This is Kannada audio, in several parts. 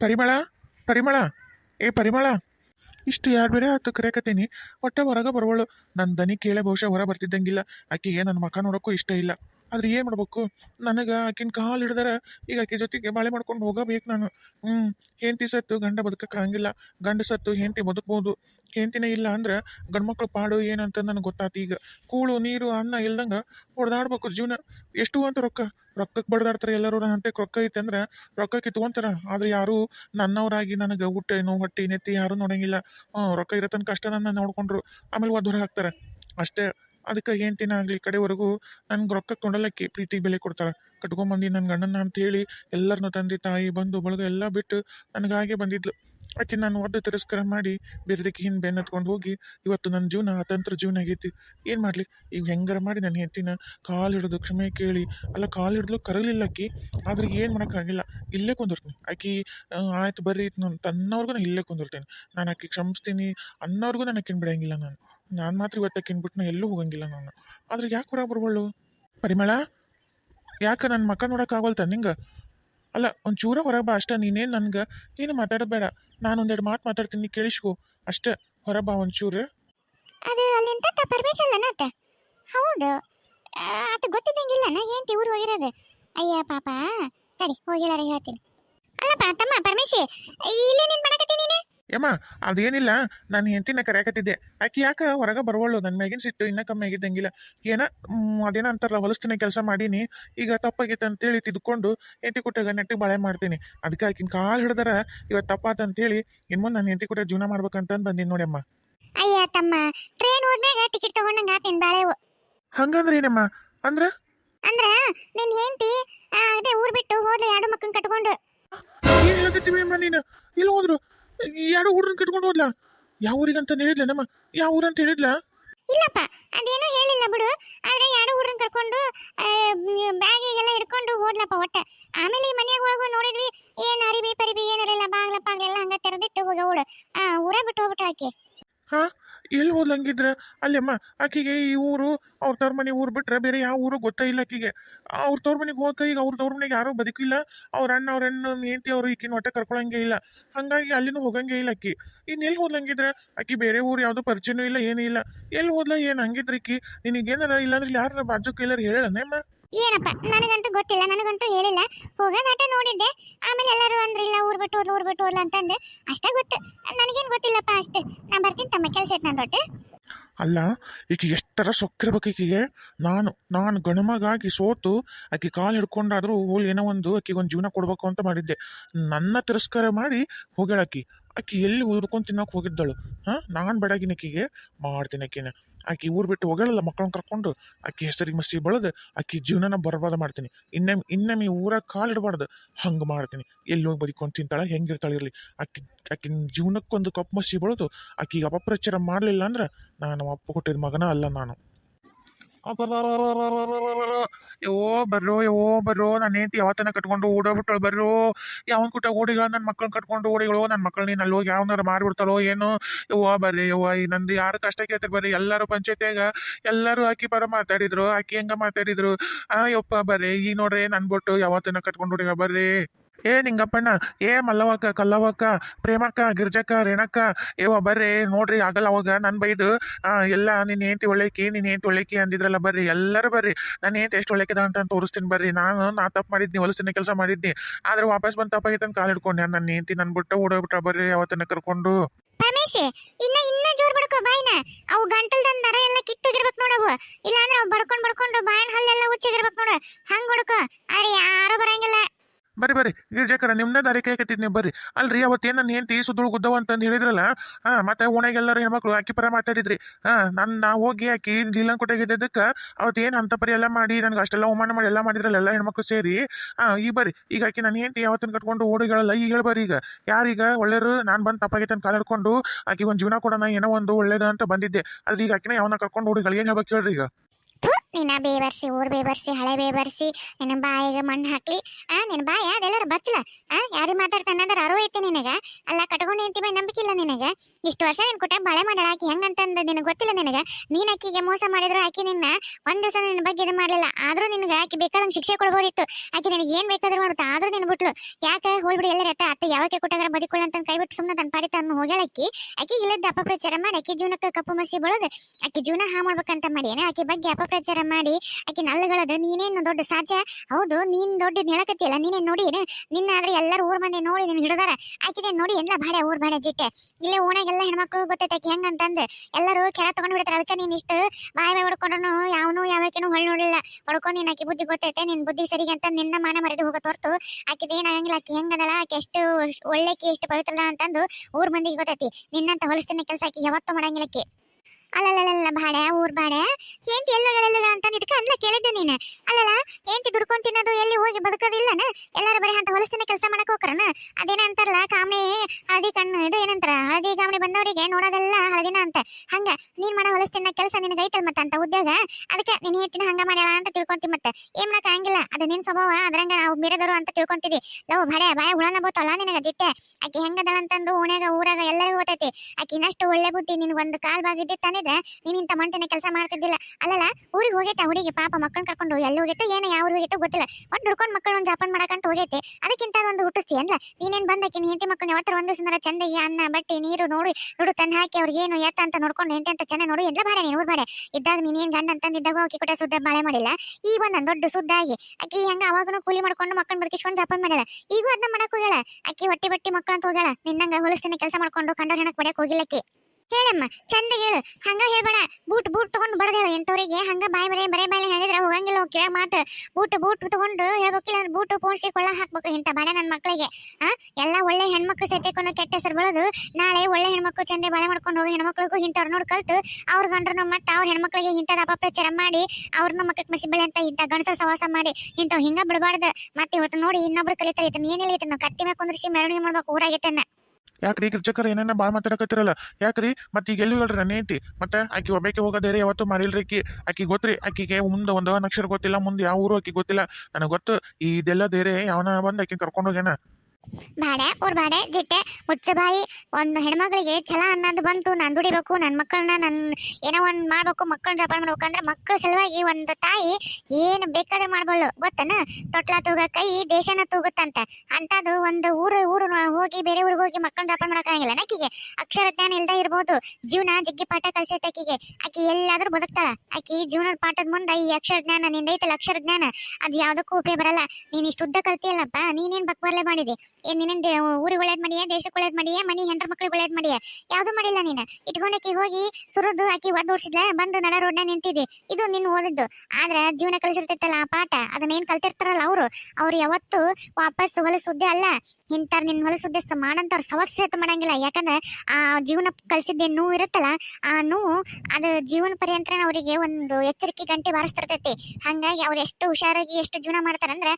ಪರಿಮಳ ಪರಿಮಳ, ಏ ಪರಿಮಳ. ಇಷ್ಟು ಎರಡು ಬೇರೆ ಆತು ಕರೆಕತ್ತೀನಿ ಒಟ್ಟೆ ಹೊರಗೆ ಬರುವಳು. ನನ್ನ ದನಿ ಕೇಳೆ ಬಹುಶಃ ಹೊರ ಬರ್ತಿದ್ದಂಗಿಲ್ಲ. ಆಕೆಗೆ ನನ್ನ ಮಕ ನೋಡೋಕ್ಕೂ ಇಷ್ಟ ಇಲ್ಲ. ಆದ್ರೆ ಏನು ಮಾಡ್ಬೇಕು? ನನಗೆ ಆಕಿನ ಕಾಲು ಹಿಡ್ದಾರ. ಈಗ ಆಕೆ ಜೊತೆಗೆ ಬಾಳೆ ಮಾಡ್ಕೊಂಡು ಹೋಗಬೇಕು ನಾನು. ಹ್ಞೂ ಹೆಂಡತಿ ಸತ್ತು ಗಂಡ ಬದುಕಕ್ಕಾಗಿಲ್ಲ ಗಂಡ ಸತ್ತು ಹೆಂಡತಿ ಬದುಕ್ಬೋದು. ಹೆಂಡತಿನೇ ಇಲ್ಲ ಅಂದ್ರೆ ಗಂಡ್ಮಕ್ಳು ಪಾಡು ಏನಂತ ನನಗೆ ಗೊತ್ತಾತು. ಈಗ ಕೂಳು, ನೀರು, ಅನ್ನ ಇಲ್ದಂಗೆ ಹೊಡೆದಾಡ್ಬೇಕು ಜೀವನ. ಎಷ್ಟು ಅಂತ ರೊಕ್ಕ ರೊಕ್ಕಕ್ಕೆ ಬಡ್ದಾಡ್ತಾರೆ ಎಲ್ಲರೂ. ನನ್ನ ಹಂತೆ ರೊಕ್ಕ ಐತೆ ಅಂದ್ರೆ ರೊಕ್ಕ ಕಿತ್ಕೊಂತಾರ. ಆದ್ರೆ ಯಾರು ನನ್ನವರಾಗಿ ನನಗೆ ಊಟ ನೋವು, ಹೊಟ್ಟೆ ನೆತ್ತಿ ಯಾರು ನೋಡಂಗಿಲ್ಲ. ರೊಕ್ಕ ಇರೋ ತನಕ ಅಷ್ಟೇ ನನ್ನ ನೋಡ್ಕೊಂಡ್ರು. ಆಮೇಲೆ ಹೊರಗೆ ಹಾಕ್ತಾರೆ. ಅಷ್ಟೇ. ಅದಕ್ಕೆ ಹೆಂಡ್ತಿನ ಆಗಲಿ ಕಡೆವರೆಗೂ ನನ್ಗೆ ರೊಕ್ಕ ಕೊಂಡಲಕ್ಕಿ ಪ್ರೀತಿ ಬೆಲೆ ಕೊಡ್ತಾಳೆ. ಕಟ್ಕೊಂಬಂದು ನನ್ನ ಗಂಡನ ಅಂತ ಹೇಳಿ ಎಲ್ಲರನ್ನೂ ತಂದೆ, ತಾಯಿ ಬಂದು ಬಳಗ ಎಲ್ಲ ಬಿಟ್ಟು ನನಗಾಗೆ ಬಂದಿದ್ಲು. ಆಕೆ ನಾನು ಒದ್ದ ತಿರಸ್ಕಾರ ಮಾಡಿ ಬೇರೆದಕ್ಕೆ ಹಿಂದೆ ಬೆನ್ನ ಹತ್ಕೊಂಡು ಹೋಗಿ, ಇವತ್ತು ನನ್ನ ಜೀವನ ಅತಂತ್ರ ಜೀವನ ಆಗೈತಿ. ಏನು ಮಾಡಲಿ? ಈಗ ಹೆಂಗಾರ ಮಾಡಿ ನನ್ನ ಹೆಂಡ್ತಿನ ಕಾಲು ಹಿಡಿದು ಕ್ಷಮೆ ಕೇಳಿ, ಅಲ್ಲ ಕಾಲು ಹಿಡಿದು ಕರಗಲಿಲ್ಲ ಆಕಿ, ಆದ್ರೆ ಏನು ಮಾಡೋಕ್ಕಾಗಿಲ್ಲ ಇಲ್ಲೇ ಕುಂದಿರ್ತೀನಿ. ಆಕಿ ಆಯ್ತು ಬರ್ರಿ ನಾನು ತನ್ನವ್ರಿಗೂ ನಾನು ಇಲ್ಲೇ ಕುಂದಿರ್ತೀನಿ. ನಾನು ಆಕೆ ಕ್ಷಮಿಸ್ತೀನಿ. ಅನ್ನೋರ್ಗೂ ನಾನು ಆಕಿನ ಬಿಡಂಗಿಲ್ಲ ನಾನು. ನಾನು ಮಾತ್ರ ಇವತ್ತು ಆಕಿನ ಬಿಟ್ಟು ನಾ ಎಲ್ಲೂ ಹೋಗಂಗಿಲ್ಲ ನಾನು. ಆದ್ರೆ ಯಾಕೆ ಹೊರ ಬರ್ಬಳ್ಳು ಪರಿಮಳ, ಯಾಕೆ ನನ್ನ ಮಕ್ಕ ನೋಡೋಕ್ಕಾಗಲ್ತ ನಿಂಗೆ? ಅಲ್ಲ, ಒಂಚೂರ ಹೊರಗೆ ಬಾ ಅಷ್ಟೇ ನೀನೇನು ನನ್ಗೆ, ನೀನು ಮಾತಾಡಬೇಡ ಬೇಡ. ನಾನು ಒಂದೆರಡು ಮಾತು ಮಾತಾಡ್ತೀನಿ, ಕೇಳಿಸ್ಕೋ. ಅಷ್ಟೇ ಹೊರ ಬಾ ಒಂಚೂರು. ಅದು ಅಲ್ಲಿಂದ ಪರ್ಮಿಷನ್ ಅತ್ತ. ಹೌದು. ಅದು ಗೊತ್ತಿದ್ದಂಗಿಲ್ಲ ನಾ ಏನು ಊರು ಹೋಗಿರೋದು. ಅಯ್ಯ, ಪಾಪ. ಸರಿ ಹೋಗಿಲ್ಲ ಹೇಳ್ತೀನಿ. ಅಲ್ಲಪ್ಪ ತಮ್ಮ ಪರಮೇಶಿ, ಇಲ್ಲಿ ನಿನ್ ಮಾಡಕತ್ತಿ ನೀನು? ಯಮ್ಮ ಅದೇನಿಲ್ಲ ನಾನು ಹೆಂಡತಿನ ಕರೆಯಕತ್ತಿದ್ದೆ. ಆಕೆ ಯಾಕೆ ಹೊರಗೆ ಬರುವಳು? ನನ್ನ ಮ್ಯಾಗಿನ ಸಿಟ್ಟು ಇನ್ನೂ ಕಮ್ಮಿ ಆಗಿದ್ದಂಗಿಲ್ಲ. ಏನ ಅದೇನೋ ಅಂತಾರಲ್ಲ ಹೊಲಸ್ತಿನ ಕೆಲಸ ಮಾಡೀನಿ. ಈಗ ತಪ್ಪಾಗೈತೆ ಅಂತೇಳಿ ತಿದ್ಕೊಂಡು ಹೆಂಡತಿ ಕೊಟ್ಟಾಗ ನೆಟ್ಟಿಗೆ ಬಾಳೆ ಮಾಡ್ತೀನಿ. ಅದಕ್ಕೆ ಆಕಿನ ಕಾಲು ಹಿಡ್ದಾರ ಇವತ್ತು ತಪ್ಪಾತ ಅಂತೇಳಿ. ಇನ್ನು ಮುಂದೆ ನಾನು ಹೆಂಡತಿ ಕೊಟ್ಟ ಜೀವನ ಮಾಡ್ಬೇಕಂತಂದು ಬಂದೀನಿ ನೋಡಮ್ಮ ಅಯ್ಯ ತಮ್ಮ ಟ್ರೈನ್ ಹೋದ್ಮ್ಯಾಗ ಟಿಕೆಟ್ ತಗೊಂಡಂಗ ಆತೇನ್ ಬಾಳೆವು ಹಂಗಂದ್ರೆ ಏನಮ್ಮ? ಅಂದ್ರೆ? ಅಂದ್ರ ನಿನ್ ಹೆಂಡತಿ ಅದೇ ಊರ್ ಬಿಟ್ಟು ಹೋದ್ಲು ಎರಡು ಮಕ್ಕಳನ್ನ ಕಟ್ಕೊಂಡು. ಏನು ಹೇಳ್ತಿದ್ದೀವಿ ಅಮ್ಮ ನೀನು? ಇಲ್ಲಿ ಹೋದ್ರು? ಎರಡು ಹುಡ್ರನ್ನ ಕಟ್ಕೊಂಡು ಹೋದ್ಲ? ಯಾವ ಊರಿಗಂತ ಹೇಳಿದ್ಲ ನಮ್ಮ? ಯಾವ ಊರಂತ ಹೇಳಿದ್ಲ? ಇಲ್ಲಪ್ಪ ಅದೇನೋ ಹೇಳಿಲ್ಲ ಬಿಡು. ಆದ್ರೆ ಎರಡು ಹುಡ್ರನ್ನ ಕರ್ಕೊಂಡು ಬ್ಯಾಗಿಗೆಲ್ಲ ಹಿಡ್ಕೊಂಡು ಹೋದ್ಲಪ್ಪ ಒಟ್ಟ. ಆಮೇಲೆ ಈ ಮನ್ಯಾಗ ಒಳಗು ನೋಡಿದ್ವಿ ಏನ್ ಅರಿಬಿ ಪರಿಬಿ ಏನಿರಲಿಲ್ಲ ಬಾಗ್ಲಪ್ಪ ಎಲ್ಲ ಹಂಗ ತೆರೆದಿಟ್ಟು ಹೋಗ ಓಡು ಆ ಊರ ಬಿಟ್ಟು ಹೋಗ್ಬಿಟ್ರು ಆಕೆ. ಹಾ? ಎಲ್ಲಿ ಹೋದ್ಲಂಗಿದ್ರ ಅಲ್ಲಮ್ಮ ಆಕಿಗೆ ಈ ಊರು, ಅವ್ರ ತವ್ರ ಮನೆ ಊರು ಬಿಟ್ರೆ ಬೇರೆ ಯಾವ ಊರು ಗೊತ್ತೇ ಇಲ್ಲ ಆಕಿಗೆ. ಅವ್ರ ತವ್ರ ಮನೆಗೆ ಈಗ ಅವ್ರ ತವ್ರ ಮನೆಗೆ ಯಾರೂ ಬದುಕಿಲ್ಲ ಅವ್ರ ಅಣ್ಣ, ಅವ್ರ ಹೆಣ್ಣು, ಹೆಂಡತಿ ಅವರು ಈಕಿನ ಹೊಟ್ಟೆ ಕರ್ಕೊಳಂಗೆ ಇಲ್ಲ. ಹಂಗಾಗಿ ಅಲ್ಲಿನೂ ಹೋಗಂಗೆ ಇಲ್ಲ ಆಕಿ. ಇನ್ನು ಎಲ್ಲಿ ಹೋದಂಗಿದ್ರೆ ಆಕಿ ಬೇರೆ ಊರು ಯಾವುದೋ ಪರಿಚಯನೂ ಇಲ್ಲ, ಏನೂ ಇಲ್ಲ. ಎಲ್ಲಿ ಹೋದ್ಲ, ಏನು ಹಂಗಿದ್ರಿಕಿ ನಿನಗೇನಾರ ಇಲ್ಲಾಂದ್ರೆ ಯಾರು ಬಾಜು ಕೈಲಾರ ಹೇಳನೇಮ್ಮ ಏನಪ್ಪ? ನನಗಂತೂ ಗೊತ್ತಿಲ್ಲ, ನನಗಂತೂ ಹೇಳಿಲ್ಲ. ಹೋಗೋದಾಟ ನೋಡಿದ್ದೆ. ಆಮೇಲೆ ಎಲ್ಲರೂ ಅಂದ್ರೆ, ಇಲ್ಲ, ಊರ್ ಬಿಟ್ಟು ಹೋದ್ಲು, ಊರ್ ಬಿಟ್ಟು ಹೋದ್ಲು ಅಂತಂದು. ಅಷ್ಟೇ ಗೊತ್ತು. ನನಗೇನು ಗೊತ್ತಿಲ್ಲಪ್ಪ ಅಷ್ಟೇ. ನಾ ಬರ್ತೀನಿ ತಮ್ಮ, ಕೆಲಸ ಐತೆ ನನ್ನ ದೊಡ್ಡ ಅಲ್ಲ, ಈಕೆ ಎಷ್ಟರ ಸೊಕ್ಕಿರ್ಬೇಕು ಈಕೆಗೆ? ನಾನು ನಾನು ಗಣಮಗಾಗಿ ಸೋತು, ಆಕೆ ಕಾಲು ಹಿಡ್ಕೊಂಡಾದ್ರೂ ಹೋಲ್ ಏನೋ ಒಂದು ಆಕಿಗೆ ಒಂದು ಜೀವನ ಕೊಡ್ಬೇಕು ಅಂತ ಮಾಡಿದ್ದೆ. ನನ್ನ ತಿರಸ್ಕಾರ ಮಾಡಿ ಹೋಗ್ಯಾಳ ಆಕಿ ಎಲ್ಲಿ ಉದ್ಕೊಂಡು ತಿನ್ನೋಕೆ ಹೋಗಿದ್ದಳು? ಹಾಂ, ನಾನು ಬಡಗಿನ ಆಕಿಗೆ? ಮಾಡ್ತೀನಿ ಆಕಿನ. ಆಕಿ ಊರು ಬಿಟ್ಟು ಹೋಗ್ಯಾಳಲ್ಲ ಮಕ್ಕಳನ್ನ ಕರ್ಕೊಂಡು. ಆಕಿ ಹೆಸರಿಗೆ ಮಸಿ ಬಳದು, ಆಕಿ ಜೀವನನ ಬರ್ಬಾದ ಮಾಡ್ತೀನಿ. ಇನ್ನೊಮ್ಮೆ ಇನ್ನೊಮ್ಮೆ ಊರಾಗ ಕಾಲು ಇಡಬಾರ್ದು. ಹಂಗೆ ಮಾಡ್ತೀನಿ. ಎಲ್ಲಿ ಹೋಗಿ ಬದುಕೊಂಡು ತಿಂತಾಳೆ, ಹೆಂಗಿರ್ತಾಳೆ ಇರಲಿ. ಆಕಿ, ಆಕಿನ ಜೀವನಕ್ಕೊಂದು ಕಪ್ಪು ಮಸಿ ಬಳದು, ಆಕಿಗೆ ಅಪಪ್ರಚಾರ ಮಾಡಲಿಲ್ಲ ಅಂದ್ರೆ ನಾನು ಅಪ್ಪ ಕೊಟ್ಟಿದ ಮಗನ ಅಲ್ಲ ನಾನು. ಯೋ ಬರ್ರೋ ಯೋ ಬರ್ರೋ. ನನ್ನ ಹೆಂಡತಿ ಯಾವತ್ತನ ಕಟ್ಕೊಂಡು ಓಡೋಗ್ಬಿಟ್ಟಳು ಬರ್ರೋ. ಯಾವನ್ ಕುಟ್ಟ ಓಡಿಗಳ ನನ್ನ ಮಕ್ಕಳನ್ನ ಕಟ್ಕೊಂಡು ಓಡಿಗಳು ನನ್ನ ಮಕ್ಕಳು ನೀನು ಅಲ್ಲಿ ಹೋಗಿ ಯಾವನಾರು ಮಾರಿಬಿಡ್ತಾಳೋ ಏನು. ಯವ್ವ, ಬರ್ರಿ, ಯವ್ವ. ಈ ನಂದು ಯಾರು ಕಷ್ಟ ಕೇಳ್ತಾರೆ ಬರ್ರಿ. ಎಲ್ಲರೂ ಪಂಚಾಯತಿಯಾಗ ಎಲ್ಲರೂ ಆಕಿ ಪರ ಮಾತಾಡಿದ್ರು. ಆಕಿ ಹೆಂಗ ಮಾತಾಡಿದ್ರು. ಆ, ಯಪ್ಪ, ಬರ್ರಿ. ಈಗ ನೋಡ್ರಿ ನನ್ನ ಬಿಟ್ಟು ಯಾವತ್ತನ ಕಟ್ಕೊಂಡು ಓಡಿಗ ಬರ್ರಿ. ಏ ನಿಂಗಪ್ಪಣ್ಣ, ಏ ಮಲ್ಲವಕ್ಕ ಕಲ್ಲವಕ್ಕ ಪ್ರೇಮಕ್ಕ, ಗಿರ್ಜಕ್ಕ, ರೇಣಕ್ಕ ಏವ ಬರ್ರಿ, ನೋಡ್ರಿ ಆಗಲ್ಲ ಅವಾಗ ನನ್ ಬೈದು. ಎಲ್ಲ ನೀನು ಏಂತಿ ಒಳ್ಳೆಕಿ, ನೀನು ಏಂತಿ ಒಳ್ಳೆಕಿ ಅಂದಿದ್ರಲ್ಲ ಬರ್ರಿ, ಎಲ್ಲರೂ ಬರ್ರಿ. ನಾನು ಏಂತಿ ಎಷ್ಟು ಒಳ್ಳೆಕಿದ ಅಂತ ತೋರಿಸ್ತೀನಿ ಬರ್ರಿ. ನಾನು ನಾ ತಪ್ಪು ಮಾಡಿದ್ನಿ ಹೊಲಸಿನ ಕೆಲಸ ಮಾಡಿದ್ನಿ. ಆದ್ರೆ ವಾಪಸ್ ಬಂದ ತಪ್ಪಾಗಿತ್ತು ಅಂತ ಕಾಲು ಹಿಡ್ಕೊಂಡೆ ನನ್ನ ಏಂತಿ ನನ್ ಬಿಟ್ಟು ಓಡೋಗ್ಬಿಟ್ಟ ಬರ್ರಿ ಅವತ್ತನ್ನ ಕರ್ಕೊಂಡು. ಪರಮೇಶಿ ಇನ್ನ ಇನ್ನ ಬಾಯಿನ ಅವು ನರ ಎಲ್ಲ ಇಲ್ಲಾಂದ್ರೆ ಬಡ್ಕೊಂಡ್ ಬಡ್ಕೊಂಡು ಬಾಯಿನ ಹಲ್ಲೆಲ್ಲ ಉಚ್ಚಿಗಿರ್ಬೇಕು ನೋಡು. ಹಂಗ್ ಹೊಡ್ಕೋ ಅರೆ ಯಾರು ಬರಂಗಿಲ್ಲ. ಬರ್ರಿ ಬರ್ರಿ. ಗಿರ್ಜಕ್ಕರ ನಿಮ್ಮದೇ ದಾರಿ ಕೈಕತ್ತಿದ್ ನೀವು ಬರ್ರಿ. ಅಲ್ರಿ ಅವತ್ತೇನು ನನ್ನ ಹೆಂಡತಿ ಸುದುಳು ಗುದ್ದವ ಅಂತಂದು ಹೇಳಿದ್ರಲ್ಲ? ಹಾಂ, ಮತ್ತೆ ಓಣೆಗೆಲ್ಲರೂ ಹೆಣ್ಮಕ್ಳು ಆಕಿ ಪರ ಮಾತಾಡಿದ್ರಿ. ಹಾಂ ನನ್ನ ನಾ ಹೋಗಿ ಆಕಿ ಡೀಲನ್ ಕೊಟ್ಟಾಗಿದ್ದಕ್ಕೆ ಅವತ್ತೇನು ಅಂತ ಪರಿ ಎಲ್ಲ ಮಾಡಿ ನನಗೆ ಅಷ್ಟೆಲ್ಲ ಅವಮಾನ ಮಾಡಿ ಎಲ್ಲ ಮಾಡಿದ್ರಲ್ಲ ಎಲ್ಲ ಹೆಣ್ಮಕ್ಳು ಸೇರಿ? ಹಾಂ ಈಗ ಬರ್ರಿ. ಈಗ ಆಕಿ ನನ್ನ ಹೆಂಡತಿ ಯಾವತ್ತಿನ ಕಟ್ಕೊಂಡು ಓಡಿಗಳಲ್ಲ, ಈಗ ಹೇಳ್ಬಾರಿ ಈಗ. ಯಾರೀಗ? ಒಳ್ಳೆಯರು ನಾನು ಬಂದು ತಪ್ಪಾಗೈತೆ ಅಂತ ಕಾಲು ಹಿಡ್ಕೊಂಡು ಆಕಿ ಒಂದು ಜೀವನ ಕೊಡೋಣ ಏನೋ ಒಂದು ಒಳ್ಳೇದು ಅಂತ ಬಂದಿದ್ದೆ. ಅದ್ರ ಈಗ ಆಕಿನ ಯಾವನ ಕರ್ಕೊಂಡು ಏನು ಹೇಳ್ಬೇಕು ಹೇಳ್ರಿ ಈಗ. ನಿನ್ನ ಬೇವರ್ಸಿ, ಊರ್ ಬೇಬರ್ಸಿ ಹಳೆ ಬೇವರ್ಸಿ, ನಿನ್ನ ಬಾಯಿಗೆ ಮಣ್ಣು ಹಾಕ್ಲಿ. ಆ, ನಿನ್ನ ಬಾಯ ಅದೆಲ್ಲರೂ ಬಚ್ಚಲ. ಆ, ಯಾರಿಗೆ ಮಾತಾಡ್ತಾನೆ ಅಂದ್ರೆ ಅರು ಐತಿ ನಿನಗ. ಅಲ್ಲ, ಕಟ್ಕೊಂಡು ನಿಂತಿ ಮೇಲೆ ನಂಬಿಕೆ ಇಲ್ಲ ನಿನಗ. ಇಷ್ಟು ವರ್ಷ ನಿನ್ ಕೊಟ್ಟ ಬಾಳೆ ಮಾಡಳ ಆಕಿ ಹೆಂಗಂತಂದ ನಿನಗೆ ಗೊತ್ತಿಲ್ಲ ನಿನಗ? ನೀನ್ ಆಕಿಗೆ ಮೋಸ ಮಾಡಿದ್ರು ಆಕಿ ನಿನ್ನ ಒಂದ್ ದಿವಸ ನಿನ್ನ ಬಗ್ಗೆ ಇದು ಮಾಡ್ಲಿಲ್ಲ. ಆದ್ರೂ ನಿನಗೆ ಆಕಿ ಬೇಕಾದಂಗೆ ಶಿಕ್ಷೆ ಕೊಡ್ಬೋದಿತ್ತು. ಆಕಿ ನಿನಗೆ ಏನ್ ಬೇಕಾದ್ರೂ ಮಾಡುತ್ತೆ. ಆದ್ರೂ ನಿನ್ ಬಿಟ್ಲು. ಯಾಕೆ ಹೋಗ್ಬಿಡಿ ಎಲ್ಲ ರತ್ತ ಅತ್ತ ಯಾವಾಗ ಕೊಟ್ಟಾಗ ಬದುಕೊಳ್ಳ ಅಂತ ಕೈ ಬಿಟ್ಟು ಸುಮ್ಮನೆ ತನ್ನ ಪಾಡಿತ ಅನ್ನು ಹೋಗ್ಯಾಳಕ್ಕಿ ಆಕಿ. ಇಲ್ಲದ ಅಪಪ್ರಚಾರ ಮಾಡಿ ಆಕಿ ಜೀವನಕ್ಕೆ ಕಪ್ಪು ಮಸಿ ಬಳೋದು. ಆಕಿ ಜೀವನ ಹಾ ಮಾಡ್ಬೇಕಂತ ಮಾಡಿ ಏನೇ ಆಕಿ ಬಗ್ಗೆ ಅಪಪ್ರಚಾರ ಮಾಡಿ ಆಕಿ ನಲ್ಲಗಳದು ನೀನೇನು ದೊಡ್ಡ ಸಾಚ? ಹೌದು, ನೀನ್ ದೊಡ್ಡ ಹೇಳಕತ್ತಿಯಲ್ಲ ನೀನೇನ್ ನೋಡಿ ನಿನ್ನ ಆದ್ರೆ ಎಲ್ಲರೂ ಊರ್ ಮಂದಿ ನೋಡಿ ನಿನ್ ಹಿಡಿದಾರ. ಆಕಿದೆ ನೋಡಿ? ಎಲ್ಲ ಬಾಡ ಊರ್ ಬಾಡ ಜಿಟ್ಟೆ. ಇಲ್ಲೇ ಓಣಾಗೆಲ್ಲ ಹೆಣ್ಮಕ್ಳು ಗೊತ್ತೈತೆ ಹೆಂಗ ಅಂತಂದ್ ಎಲ್ಲರೂ ಕೆರ ತಗೊಂಡ್ ಬಿಡ್ತಾರ. ಅದಕ್ಕೆ ನೀನ್ ಇಷ್ಟು ಬಾಯ್ ಬಾಯ್ ಹೊಡ್ಕೊಂಡ್ರು ಯಾವನು ಯಾವಕ್ಕೇನು ಹೊಳ್ ನೋಡಿಲ್ಲ. ಹೊಡ್ಕೊಂಡು ನೀನ್ ಆಕಿ ಬುದ್ಧಿ ಗೊತ್ತೈತೆ, ನಿನ್ ಬುದ್ಧಿ ಸರಿಗೆ ಅಂತ ನಿನ್ನ ಮಾನ ಮರೆದು ಹೋಗೋ ತೋರ್ತು ಆಕಿದ ಏನಾಗಂಗಿಲ್ಲ ಆಕಿ ಹೆಂಗದಲ್ಲ ಆಕೆ ಎಷ್ಟು ಒಳ್ಳೆಕಿ ಎಷ್ಟು ಪವಿತ್ರದ ಅಂತಂದು ಊರ್ ಮಂದಿಗೆ ಗೊತ್ತೈತಿ. ನಿನ್ನಂತ ಹೊಲಸ್ತಿನ ಕೆಲಸ ಆಕಿ ಯಾವತ್ತೂ ಮಾಡಂಗಿಲ್ಲ ಆಕಿ. ಅಲ್ಲಲ್ಲ ಬಾಡೆ, ಊರ್ ಬಾಡೆ. ಏಂತಿ ಎಲ್ಲೋಗಲ್ಲ ಅಂತ ಇದಕ್ಕೆ ಅಂದ್ಲ ಕೇಳಿದ್ದೆ ನೀನ. ಅಲ್ಲಲ್ಲ ಏಂತಿ ದುಡ್ಕೊಂಡ್ ತಿನ್ನೋದು ಎಲ್ಲಿ ಹೋಗಿ ಬದುಕೋದಿಲ್ಲನ ಎಲ್ಲಾರು ಬರೀ ಅಂತ ಹೊಲಸ್ತಿನ ಕೆಲಸ ಮಾಡಕ್ ಹೋಗ್ರನ ಅದೇನ ಅಂತಾರಲ್ಲ ಕಾಮಣಿ ಹಳದಿ ಕಣ್ಣು, ಇದು ಏನಂತಾರ? ಹಳದಿ ಕಾಮಣಿ ಬಂದವರಿಗೆ ನೋಡೋದೆಲ್ಲ ಹಳದಿನ ಅಂತ. ಹಂಗ, ನೀನ್ ಮಾಡೋ ಹೊಲಸ್ತಿನ ಕೆಲಸ ನಿನಗೆ ಐತಲ್ ಮತ್ತ ಅಂತ ಉದ್ಯೋಗ? ಅದಕ್ಕೆ ನೀನ್ ಹೇಳ್ತೀನಿ ಹಂಗ ಮಾಡ್ಯಾಳ ಅಂತ ತಿಳ್ಕೊಂತಿ ಮತ್ತೆ. ಏನ್ ಮಾಡಕ್ ಹಂಗಿಲ್ಲ ಅದು ನಿನ್ ಸ್ವಭಾವ, ಅದ್ರಂಗ ನಾವು ಬೇರೆದವರು ಅಂತ ತಿಳ್ಕೊಂತಿದಿ ಲವ್, ಬಾಡೆ, ಬಾಯ, ಹುಳನ ಬೋತಲ್ಲ ನಿನಗ ಜಿಟ್ಟೆ? ಆಕಿ ಹೆಂಗದಳ ಅಂತಂದು ಓಣ್ಯಾಗ ಊರಾಗ ಎಲ್ಲರಿಗೂ ಗೊತ್ತೈತಿ. ಆಕಿ ಇನ್ನಷ್ಟು ಒಳ್ಳೆ ಬುದ್ಧಿ ನಿನ್ಗೆ ಒಂದು ಕಾಲ್ ಬಾಗಿದ್ದಿ ತಾನಿದ್ರೆ ನೀನ್ ಇಂಥ ಮಂಟನೆ ಕೆಲಸ ಮಾಡ್ತಿದ್ದಿಲ್ಲ. ಅಲ್ಲಲ್ಲ, ಊರಿಗೆ ಹೋಗೈತೆ ಹುಡುಗಿ, ಪಾಪ ಮಕ್ಕಳನ್ನ ಕರ್ಕೊಂಡು ಎಲ್ಲಿ ಹೋಗೈತೆ ಏನು, ಯಾವ ಊರಿಗೆ ಹೋಗಿತ್ತು ಗೊತ್ತಿಲ್ಲ. ಒಟ್ಟು ದುಡ್ಕೊಂಡು ಮಕ್ಕಳು ಒಂದು ಜಾಪನ್ ಮಾಡಕಂತ ಹೋಗೈತೆ. ಅದಕ್ಕಿಂತ ಒಂದು ಹುಟ್ಟಿಸ್ತಿ ಅಂದ್ಲ? ನೀನೇನ್ ಬಂದಕ್ಕೆ ನೀ ಹೆಂಡತಿ ಮಕ್ಕಳನ್ನ ಯಾವತ್ತರ ಒಂದು ಸುಂದರ ಚಂದ ಈ ಅನ್ನ, ಬಟ್ಟೆ, ನೀರು ನೋಡಿ, ದುಡ್ಡು ತನ್ನ ಹಾಕಿ ಅವ್ರಿಗೆ ಏನು ಎತ್ತ ಅಂತ ನೋಡ್ಕೊಂಡು ಹೆಂಡತಿ ಅಂತ ಚೆನ್ನಾಗಿ ನೋಡಿ, ಎಲ್ಲ ಬಾಡೆ ನೀನು ಊರ್ ಬಾಡೆ. ಇದ್ದಾಗ ನೀನೇನ್ ಗಂಡ ಅಂತಂದಿದ್ದಾಗ ಅಕ್ಕಿ ಕೊಟ್ಟ ಸುದ್ದ ಬಾಳೆ ಮಾಡಿಲ್ಲ. ಈ ಒಂದ್ ದೊಡ್ಡ ಸುದ್ದಾಗಿ ಅಕ್ಕಿ ಹೆಂಗ ಅವಾಗನು ಕೂಲಿ ಮಾಡ್ಕೊಂಡು ಮಕ್ಕಳನ್ನ ಬದುಕಿಸ್ಕೊಂಡು ಜಾಪನ್ ಮಾಡ್ಯಾಳ. ಈಗೂ ಅದನ್ನ ಮಾಡಕ್ಕೆ ಹೋಗ್ಯಾಳ. ಅಕ್ಕಿ ಹೊಟ್ಟಿ ಬಟ್ಟಿ ಮಕ್ಕಳು ಅಂತ ಹೋಗ್ಯಾಳ. ನಿನ್ನಂಗ ಹೊಲಸ್ತಿನ, ಕೆಲಸ ಮಾಡ್ಕೊಂಡು ಕಂಡ ಹೆಣಕ್ ಪಡೆಯಕ್ಕೆ ಹೋಗಿಲ್ಲಕ್ಕೆ ಹೇಳಮ್ಮ, ಚಂದ ಹೇಳು. ಹಂಗ ಹೇಳ್ಬೇಡ. ಬೂಟ್ ಬೂಟ್ ತಗೊಂಡು ಬಡದೇಳ ಎಂಥವ್ರಿಗೆ ಹಂಗ ಬಾಯ್ ಬರೇ ಬರೇ ಬಾಯಿ ಹೇಳಿದ್ರೆ ಹೋಗಂಗಿಲ್ಲ ಹೋಗಿ ಕೇಳ ಮಾತು. ಬೂಟ್ ಬೂಟ್ ತಗೊಂಡು ಹೇಳ್ಬೇಕಿಲ್ಲ ಅಂದ್ರೆ ಬೂಟ್ ಪೋಣಿಸಿ ಕೊಳ್ಳ ಹಾಕ್ಬೇಕು. ಇಂಥ ಬಾಳೆ ನನ್ನ ಮಕ್ಕಳಿಗೆ ಆ, ಎಲ್ಲ ಒಳ್ಳೆ ಹೆಣ್ಮಕ್ಳು ಸತ್ಯಕ್ಕೊಂದು ಕೆಟ್ಟ ಹೆಸರು ಬೆಳೆದು ನಾಳೆ ಒಳ್ಳೆ ಹೆಣ್ಮಕ್ಳು ಚಂದ ಬಾಳೆ ಮಾಡ್ಕೊಂಡು ಹೋಗಿ ಹೆಣ್ಮಕ್ಳಿಗೂ ಇಂಥವ್ರು ನೋಡಿ ಕಲ್ತು. ಅವ್ರ ಗಂಡ್ರನ್ನ ಮತ್ತೆ ಅವ್ರ ಹೆಣ್ಮಕ್ಳಿಗೆ ಇಂಥದ್ದು ಅಪಪ್ರಚಾರ ಮಾಡಿ ಅವ್ರನ್ನ ಮಕ್ಕಕ್ಕೆ ಮಸಿ ಬೆಳೆ ಅಂತ ಇಂಥ ಗಣಸ ಸವಾಸ ಮಾಡಿ, ಇಂಥವ್ ಹಿಂಗ ಬಿಡಬಾರ್ದು. ಮತ್ತೆ ಇವತ್ತು ನೋಡಿ ಇನ್ನೊಬ್ರು ಕಲಿತಾರೆ ಇದನ್ನ ಏನಿಲ್ಲ ಇದನ್ನ ಕತ್ತಿ ಮೇಲೆ ಕುಂದ್ರಿಸಿ ಮೆರವಣಿಗೆ ಮಾಡ್ಬೇಕು ಊರಾಗೈತನ್ನ ಯಾಕ್ರಿ ಕಿರ್ಚಕರ ಏನೇನ ಭಾಳ ಮಾತಾಡಕತ್ತಿರಲ್ಲ? ಯಾಕ್ರಿ? ಮತ್ತೆ ಈಗ ಎಲ್ಲಿ ಹೇಳ್ರಿ ನನ್ನ ಐತಿ ಮತ್ತೆ ಆಕಿ ಒಬ್ಬಾಕಿ ಹೋಗೋದೇರೆ ಯಾವತ್ತೂ ಮಾಡಿಲ್ರಿ ಆಕಿ. ಆಕಿ ಗೊತ್ತ್ರಿ, ಆಕಿಗೆ ಮುಂದೆ ಒಂದು ಅಕ್ಷರ ಗೊತ್ತಿಲ್ಲ, ಮುಂದೆ ಯಾವ ಊರು ಆಕಿ ಗೊತ್ತಿಲ್ಲ. ನನಗೆ ಗೊತ್ತು ಇದೆಲ್ಲ ಬೇರೆ, ಯಾವನ ಬಂದು ಆಕಿ ಕರ್ಕೊಂಡು ಹೋಗ್ಯಾನ. ಬಾಡೆ, ಊರ್ ಬೇಡ, ಜಿಟ್ಟೆ, ಮುಚ್ಚಬಾಯಿ, ಒಂದ್ ಹೆಣ್ಮಗಳಿಗೆ ಛಲ ಅನ್ನೋದು ಬಂತು. ನಾನು ದುಡಿಬೇಕು ನನ್ನ ಮಕ್ಕಳನ್ನ ನನ್ ಏನೋ ಒಂದ್ ಮಾಡ್ಬೇಕು ಮಕ್ಕಳನ್ನ ಜಪಾನ ಮಾಡ್ಬೇಕು ಅಂದ್ರೆ ಮಕ್ಕಳ ಸಲುವಾಗಿ ಒಂದು ತಾಯಿ ಏನು ಬೇಕಾದ್ರೆ ಮಾಡ್ಬಳು. ಗೊತ್ತನ? ತೊಟ್ಲ ತೂಗ ಕೈ, ದೇಶನ ತೂಗುತ್ತಂತ. ಅಂತದು ಒಂದು ಊರು ಊರು ಹೋಗಿ ಬೇರೆ ಊರಿಗೆ ಹೋಗಿ ಮಕ್ಕಳನ್ನ ಜಪಾನ ಮಾಡೋಕ್ಕಾಗಿಲ್ಲ ಆಕಿಗೆ? ಅಕ್ಷರ ಜ್ಞಾನ ಇಲ್ಲದೆ ಇರ್ಬೋದು. ಜೀವನ ಜಗ್ಗಿ ಪಾಠ ಕಲ್ಸೈತೆ ಆಕಿಗೆ. ಆಕಿ ಎಲ್ಲಾದ್ರೂ ಬದುಕ್ತಾಳ. ಆಕಿ ಜೀವನದ ಪಾಠದ ಮುಂದೆ ಈ ಅಕ್ಷರ ಜ್ಞಾನ, ನಿಂದೈತಲ್ಲ ಅಕ್ಷರ ಜ್ಞಾನ? ಅದು ಯಾವ್ದಕ್ಕೂ ಉಪಯೋಗ ಬರಲ್ಲ. ನೀನ್ ಇಷ್ಟು ಉದ್ದ ಕಲ್ತಿಯಲ್ಲಪ್ಪ. ನೀನೇನ್ ಬಕ್ಬರ್ಲೆ ಮಾಡಿದಿ? ಏನ್ ನೀನೇನ್ ಊರಿಗೆ ಒಳ್ಳೇದ್ ಮಾಡಿಯಾ ದೇಶಕ್ಕೆ ಒಳ್ಳೇದ್ ಮಾಡಿಯಾ, ಮನಿ ಹೆಂಡ್ರ ಮಕ್ಳಿಗೆ ಒಳ್ಳೇದ್ ಮಾಡಿಯಾ? ಯಾವ್ದು ಮಾಡಿಲ್ಲ ನೀನು. ಇಟ್ಕೊಂಡಾಕಿ ಹೋಗಿ ಸುರಿದು ಆಕಿ ಒದ್ದು ಓಡಿಸಿದ್ಲ, ಬಂದು ನಡ ರೋಡ್ನ ನಿಂತಿದ್ದೆ. ಇದು ನಿನ್ ಓದಿದ್ದು. ಆದ್ರೆ ಜೀವನ ಕಲಿಸಿರ್ತೈತಲ್ಲ ಆ ಪಾಠ. ಅದನ್ನ ಏನ್ ಕಲ್ತಿರ್ತಾರಲ್ಲ ಅವರು. ಅವ್ರು ಯಾವತ್ತು ವಾಪಸ್ ಹೊಲಸುದ್ದೆ ಅಲ್ಲ. ಇಂತಾರ ನಿನ್ ಹೊಲಸುದ್ದೆ ಸ- ಮಾಡಂತವ್ರ ಸಮಸ್ಯೆ ಮಾಡಂಗಿಲ್ಲ. ಯಾಕಂದ್ರೆ ಆ ಜೀವನ ಕಲಿಸಿದ್ದೆ ನೋವು ಇರುತ್ತಲ್ಲ, ಆ ನೋವು ಅದು ಜೀವನ ಪರ್ಯಂತರ ಅವರಿಗೆ ಒಂದು ಎಚ್ಚರಿಕೆ ಗಂಟೆ ಬಾರಿಸ್ತಿರ್ತೈತಿ. ಹಂಗಾಗಿ ಅವ್ರು ಎಷ್ಟು ಹುಷಾರಾಗಿ ಎಷ್ಟು ಜೀವನ ಮಾಡ್ತಾರಂದ್ರೆ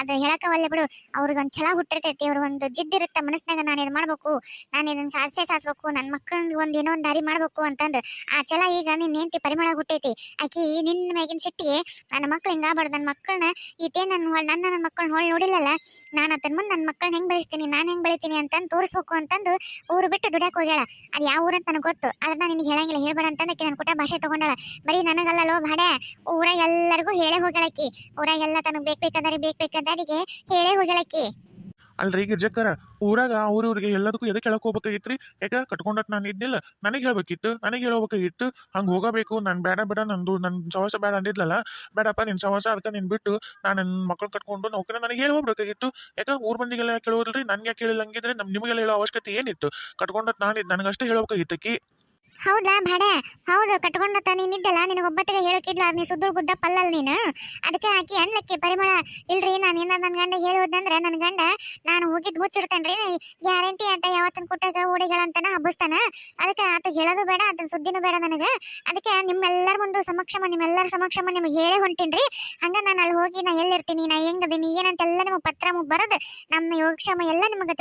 ಅದ್ ಹೇಳಕವಲ್ಲ ಬಿಡು. ಅವ್ರಿಗೊಂದು ಛಲ ಹುಟ್ಟಿರ್ತೈತಿ ಅವ್ರ ಒಂದು ಜಿದ್ದಿರುತ್ತೆ ಮನಸ್ನಾಗ ನಾನು ಇದು ಮಾಡ್ಬೇಕು? ನಾನು ಇದನ್ನ ಸಾಧಿಸೇ ಸಾಧಿಸ್ಬೇಕು ನನ್ನ ಮಕ್ಕಳಿಗೆ ಒಂದು ಏನೋ ಒಂದು ದಾರಿ ಮಾಡ್ಬೇಕು ಅಂತಂದು. ಆ ಛಲ ಈಗ ನಿನ್ನ ಹೆಂಡತಿ ಪರಿಮಳ ಹುಟ್ಟೈತಿ. ಆಕಿ ನಿನ್ನ ಮ್ಯಾಗಿನ ಸಿಟ್ಟಿಗೆ ನನ್ನ ಮಕ್ಳು ಹಿಂಗಾಗ್ಬಾರ್ದು ನನ್ನ ಮಕ್ಕಳನ್ನ ಈತೇ ನನ್ನ ನನ್ನ ನನ್ನ ಮಕ್ಕಳನ್ನ ಹೊಳ್ ನೋಡಿಲ್ಲಲ್ಲ? ನಾನು ಅದನ್ನ ಮುಂದೆ ನನ್ನ ಮಕ್ಕಳನ್ನ ಹೆಂಗ್ ಬೆಳೆಸ್ತೀನಿ, ನಾನು ಹೆಂಗ್ ಬೆಳಿತೀನಿ ಅಂತಂದು ತೋರಿಸ್ಬೇಕು ಅಂತಂದು ಊರು ಬಿಟ್ಟು ದುಡ್ಯಾಕೆ ಹೋಗ್ಯಾಳ. ಅದು ಯಾವ ಊರಂತ ನನಗೆ ಗೊತ್ತು. ಅದನ್ನ ನಿನಗೆ ಹೇಳಂಗಿಲ್ಲ, ಹೇಳ್ಬೇಡ ಅಂತಂದು ಆಕಿ ನನ್ನ ಕುಟ ಭಾಷೆ ತಗೊಂಡಾಳ. ಬರೀ ನನಗಲ್ಲೋ ಭಾಡೆ ಊರಾಗ ಎಲ್ಲರಿಗೂ ಹೇಳೇ ಹೋಗ್ಯಾಳಕಿ ಊರಾಗೆಲ್ಲ ತನಗೆ ಬೇಕು ಬೇಕಾದರೆ ಬೇಕು ಬೇಕಾದಾರಿಗೆ ಹೇಳೇ ಹೋಗ್ಯಾಳಕಿ ಅಲ್ರಿ ಗಿರ್ಜಕ್ಕರ, ಊರಾಗ ಊರಿಗೆ ಎಲ್ಲದಕ್ಕೂ ಎದಕ್ಕೆ ಹೇಳಕ್ ಹೋಗ್ಬೇಕಾಗಿತ್ರಿ? ಯಾಕ ಕಟ್ಕೊಂಡತ್ ನಾನು ಇದ್ದಿಲ್ಲ. ನನಗೆ ಹೇಳ್ಬೇಕಿತ್ತು, ನನಗೆ ಹೇಳ್ಬೇಕಾಗಿತ್ತು ಹಂಗೆ ಹೋಗಬೇಕು, ನಾನು ಬೇಡ ಬೇಡ ನಂದು ನನ್ನ ಸವಾಸ ಬೇಡ ಅಂದಿದ್ಲಲ್ಲ? ಬೇಡಪ್ಪ ನಿನ್ನ ಸವಾಸ ಅದಕ್ಕೆ ನಿನ್ ಬಿಟ್ಟು ನಾನು ನನ್ನ ಮಕ್ಕಳು ಕಟ್ಕೊಂಡು ನೌಕರಿ ನನಗೆ ಹೇಳಿ ಹೋಗ್ಬೇಕಾಗಿತ್ತು. ಯಾಕ ಊರ್ ಮಂದಿಗೆಲ್ಲ ಯಾಕೆ ನನಗೆ ಹೇಳಿಲ್ಲ ಹಂಗಿದ್ರೆ ನಮ್ ನಿಮಗೆಲ್ಲ ಹೇಳೋ ಅವಶ್ಯಕತೆ ಏನಿತ್ತು? ಕಟ್ಕೊಂಡತ್ ನಾನು ನನಗಷ್ಟೇ ಹೇಳ್ಬೇಕಾಗಿತ್ತಕಿ ಹೌದಾ ಭಾಡೆ ಹೌದು, ಕಟ್ಕೊಂಡ ನೀನಿದ್ದಲ್ಲ ನಿನಗೆ ಒಬ್ಬಟ್ಟಿಗೆ ಹೇಳಕ್ಕಿದ್ಲ ನೀ ಸುದ್ದು ಗುದ್ದ ಪಲ್ಲಲ್ಲ ನೀನು. ಅದಕ್ಕೆ ಆಕಿ ಅನ್ಲಕ್ಕೆ, ಪರಿಮಳ, ಇಲ್ರಿ, ನಾನು ಏನಾರ ನನ್ನ ಗಂಡ ಹೇಳೋದಂದ್ರೆ ನನ್ನ ಗಂಡ ನಾನು ಹೋಗಿದ್ದು ಮುಚ್ಚಿಡ್ತೇನೆ ರೀ ಗ್ಯಾರಂಟಿ ಅಂತ ಯಾವತ್ತನ ಕೊಟ್ಟಾಗ ಓಡಿಗಳಂತನ ಹಬ್ಬಸ್ತಾನ. ಅದಕ್ಕೆ ಆತ ಹೇಳೋದು ಬೇಡ ಅದನ್ನ ಸುದ್ದಿನೂ ಬೇಡ ನನಗೆ. ಅದಕ್ಕೆ ನಿಮ್ಮೆಲ್ಲರ ಮುಂದೆ ಸಮಕ್ಷಮ, ನಿಮ್ಮೆಲ್ಲರ ಸಮಕ್ಷಮ ನಿಮಗೆ ಹೇಳೇ ಹೊಂಟೇನ್ರಿ. ಹಂಗೆ ನಾನು ಅಲ್ಲಿ ಹೋಗಿ ನಾ ಎಲ್ಲಿರ್ತೀನಿ, ನಾ ಹೆಂಗದೀನಿ ಏನಂತೆಲ್ಲ ನಿಮಗೆ ಪತ್ರ ಬರೋದು ನಮ್ಮ ಯೋಗಕ್ಷೇಮ ಎಲ್ಲ ನಿಮಗೆ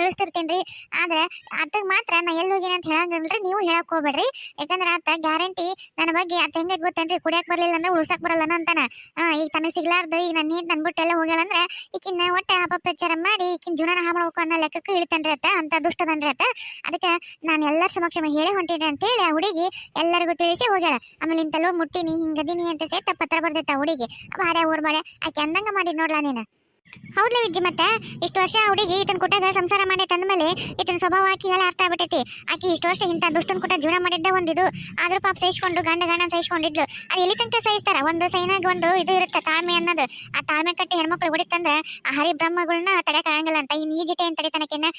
ರೀ ಆದ್ರೆ ಅದಕ್ಕೆ ಮಾತ್ರ ನಾ ಎಲ್ಲಿ ಹೋಗಿನಿ ಅಂತ ಹೇಳಂಗಿಲ್ರಿ, ನೀವು ಹೇಳಕ್ಕೆ ಹೋಗ್ಬೇಡ್ರಿ. ಯಾಕಂದ್ರ ಆತ ಗ್ಯಾರಂಟಿ ನನ್ನ ಬಗ್ಗೆ ಆತ ಹೆಂಗ ಗೊತ್ತೇನ್ರಿ, ಕುಡಿಯಾಕ್ ಬರ್ಲಿಲ್ಲ ಅಂದ್ರೆ ಉಳಿಸಕ್ ಬರಲ್ಲ ಅಂತಾನ. ಈಗ ತನಗ್ ಸಿಗ್ಲಾರ್ದು, ಈಗ ನನ್ನ ನೀರ್ ನನ್ಬಿಟ್ಟು ಎಲ್ಲ ಹೋಗ್ಯಾಳ ಅಂದ್ರೆ ಈಕಿನ ಒಟ್ಟೆ ಅಪಪ್ರಚಾರ ಮಾಡಿ ಈಕಿನ ಜೀವನ ಮಾಡ್ಬೇಕು ಅನ್ನೋ ಲೆಕ್ಕಕ್ಕೆ ಇಳಿತಾನ್ರಿ ಆತ, ಅಂತ ದುಷ್ಟದನ್ರಿ ಆತ. ಅದಕ್ಕೆ ನಾನು ಎಲ್ಲರ ಸಮಕ್ಷ ಹೇಳಿ ಹೊಂಟಿನಿ ಅಂತೇಳಿ ಆ ಹುಡುಗಿ ಎಲ್ಲರಿಗೂ ತಿಳಿಸಿ ಹೋಗ್ಯಾಳ. ಆಮೇಲೆ ಇಂತಲ್ಲೋ ಮುಟ್ಟಿನಿ ಹಿಂಗದಿನಿ ಅಂತ ಸೇತ ಪತ್ರ ಬರ್ದೈತ ಹುಡುಗಿ. ಬಾಡ್ಯ ಊರ್ ಬಾಡ್ಯ, ಆಕೆ ಅಂದಂಗ ಮಾಡಿ ನೋಡ್ಲಾ ನೀನು? ಹೌದ್ಲ ವಿಜ್ಜಿ ಮತ್ತೆ? ಇಷ್ಟು ವರ್ಷ ಹುಡುಗಿ ಈತನ ಕೊಟ್ಟಾಗ ಸಂಸಾರ ಮಾಡಿ ತಂದ್ಮೇಲೆ ಈತನ ಸ್ವಭಾವ ಆಕಿ ಎಲ್ಲ ಅರ್ಥ ಆಗ್ಬಿಟ್ಟೈತಿ. ಆಕಿ ಇಷ್ಟು ವರ್ಷ ಇಂಥ ದುಷ್ಟನ್ ಕೊಟ್ಟ ಜೀವನ ಮಾಡಿದ್ದ ಒಂದಿದು. ಆದ್ರೂ ಪಾಪ ಸಹಿಸ್ಕೊಂಡು, ಗಂಡ ಗಂಡ ಸಹಿಸ್ಕೊಂಡಿದ್ಲು. ಅದು ಎಲ್ಲಿ ತನಕ ಸಹಿಸ್ತಾರ? ಒಂದು ಸೈನಾಗ ಒಂದು ಇದು ಇರುತ್ತೆ ತಾಳ್ಮೆ ಅನ್ನೋದು. ಆ ತಾಳ್ಮೆ ಕಟ್ಟಿ ಹೆಣ್ಮಕ್ಳು ಹೊಡಿತಂದ್ರ ಆ ಹರಿ ಬ್ರಹ್ಮಗಳನ್ನ ತಡಕ ಆಗಂಗಿಲ್ಲ ಅಂತ. ಈ ಜಿಟೆ ಅಂತ ತಡಿತಾನಕಿನ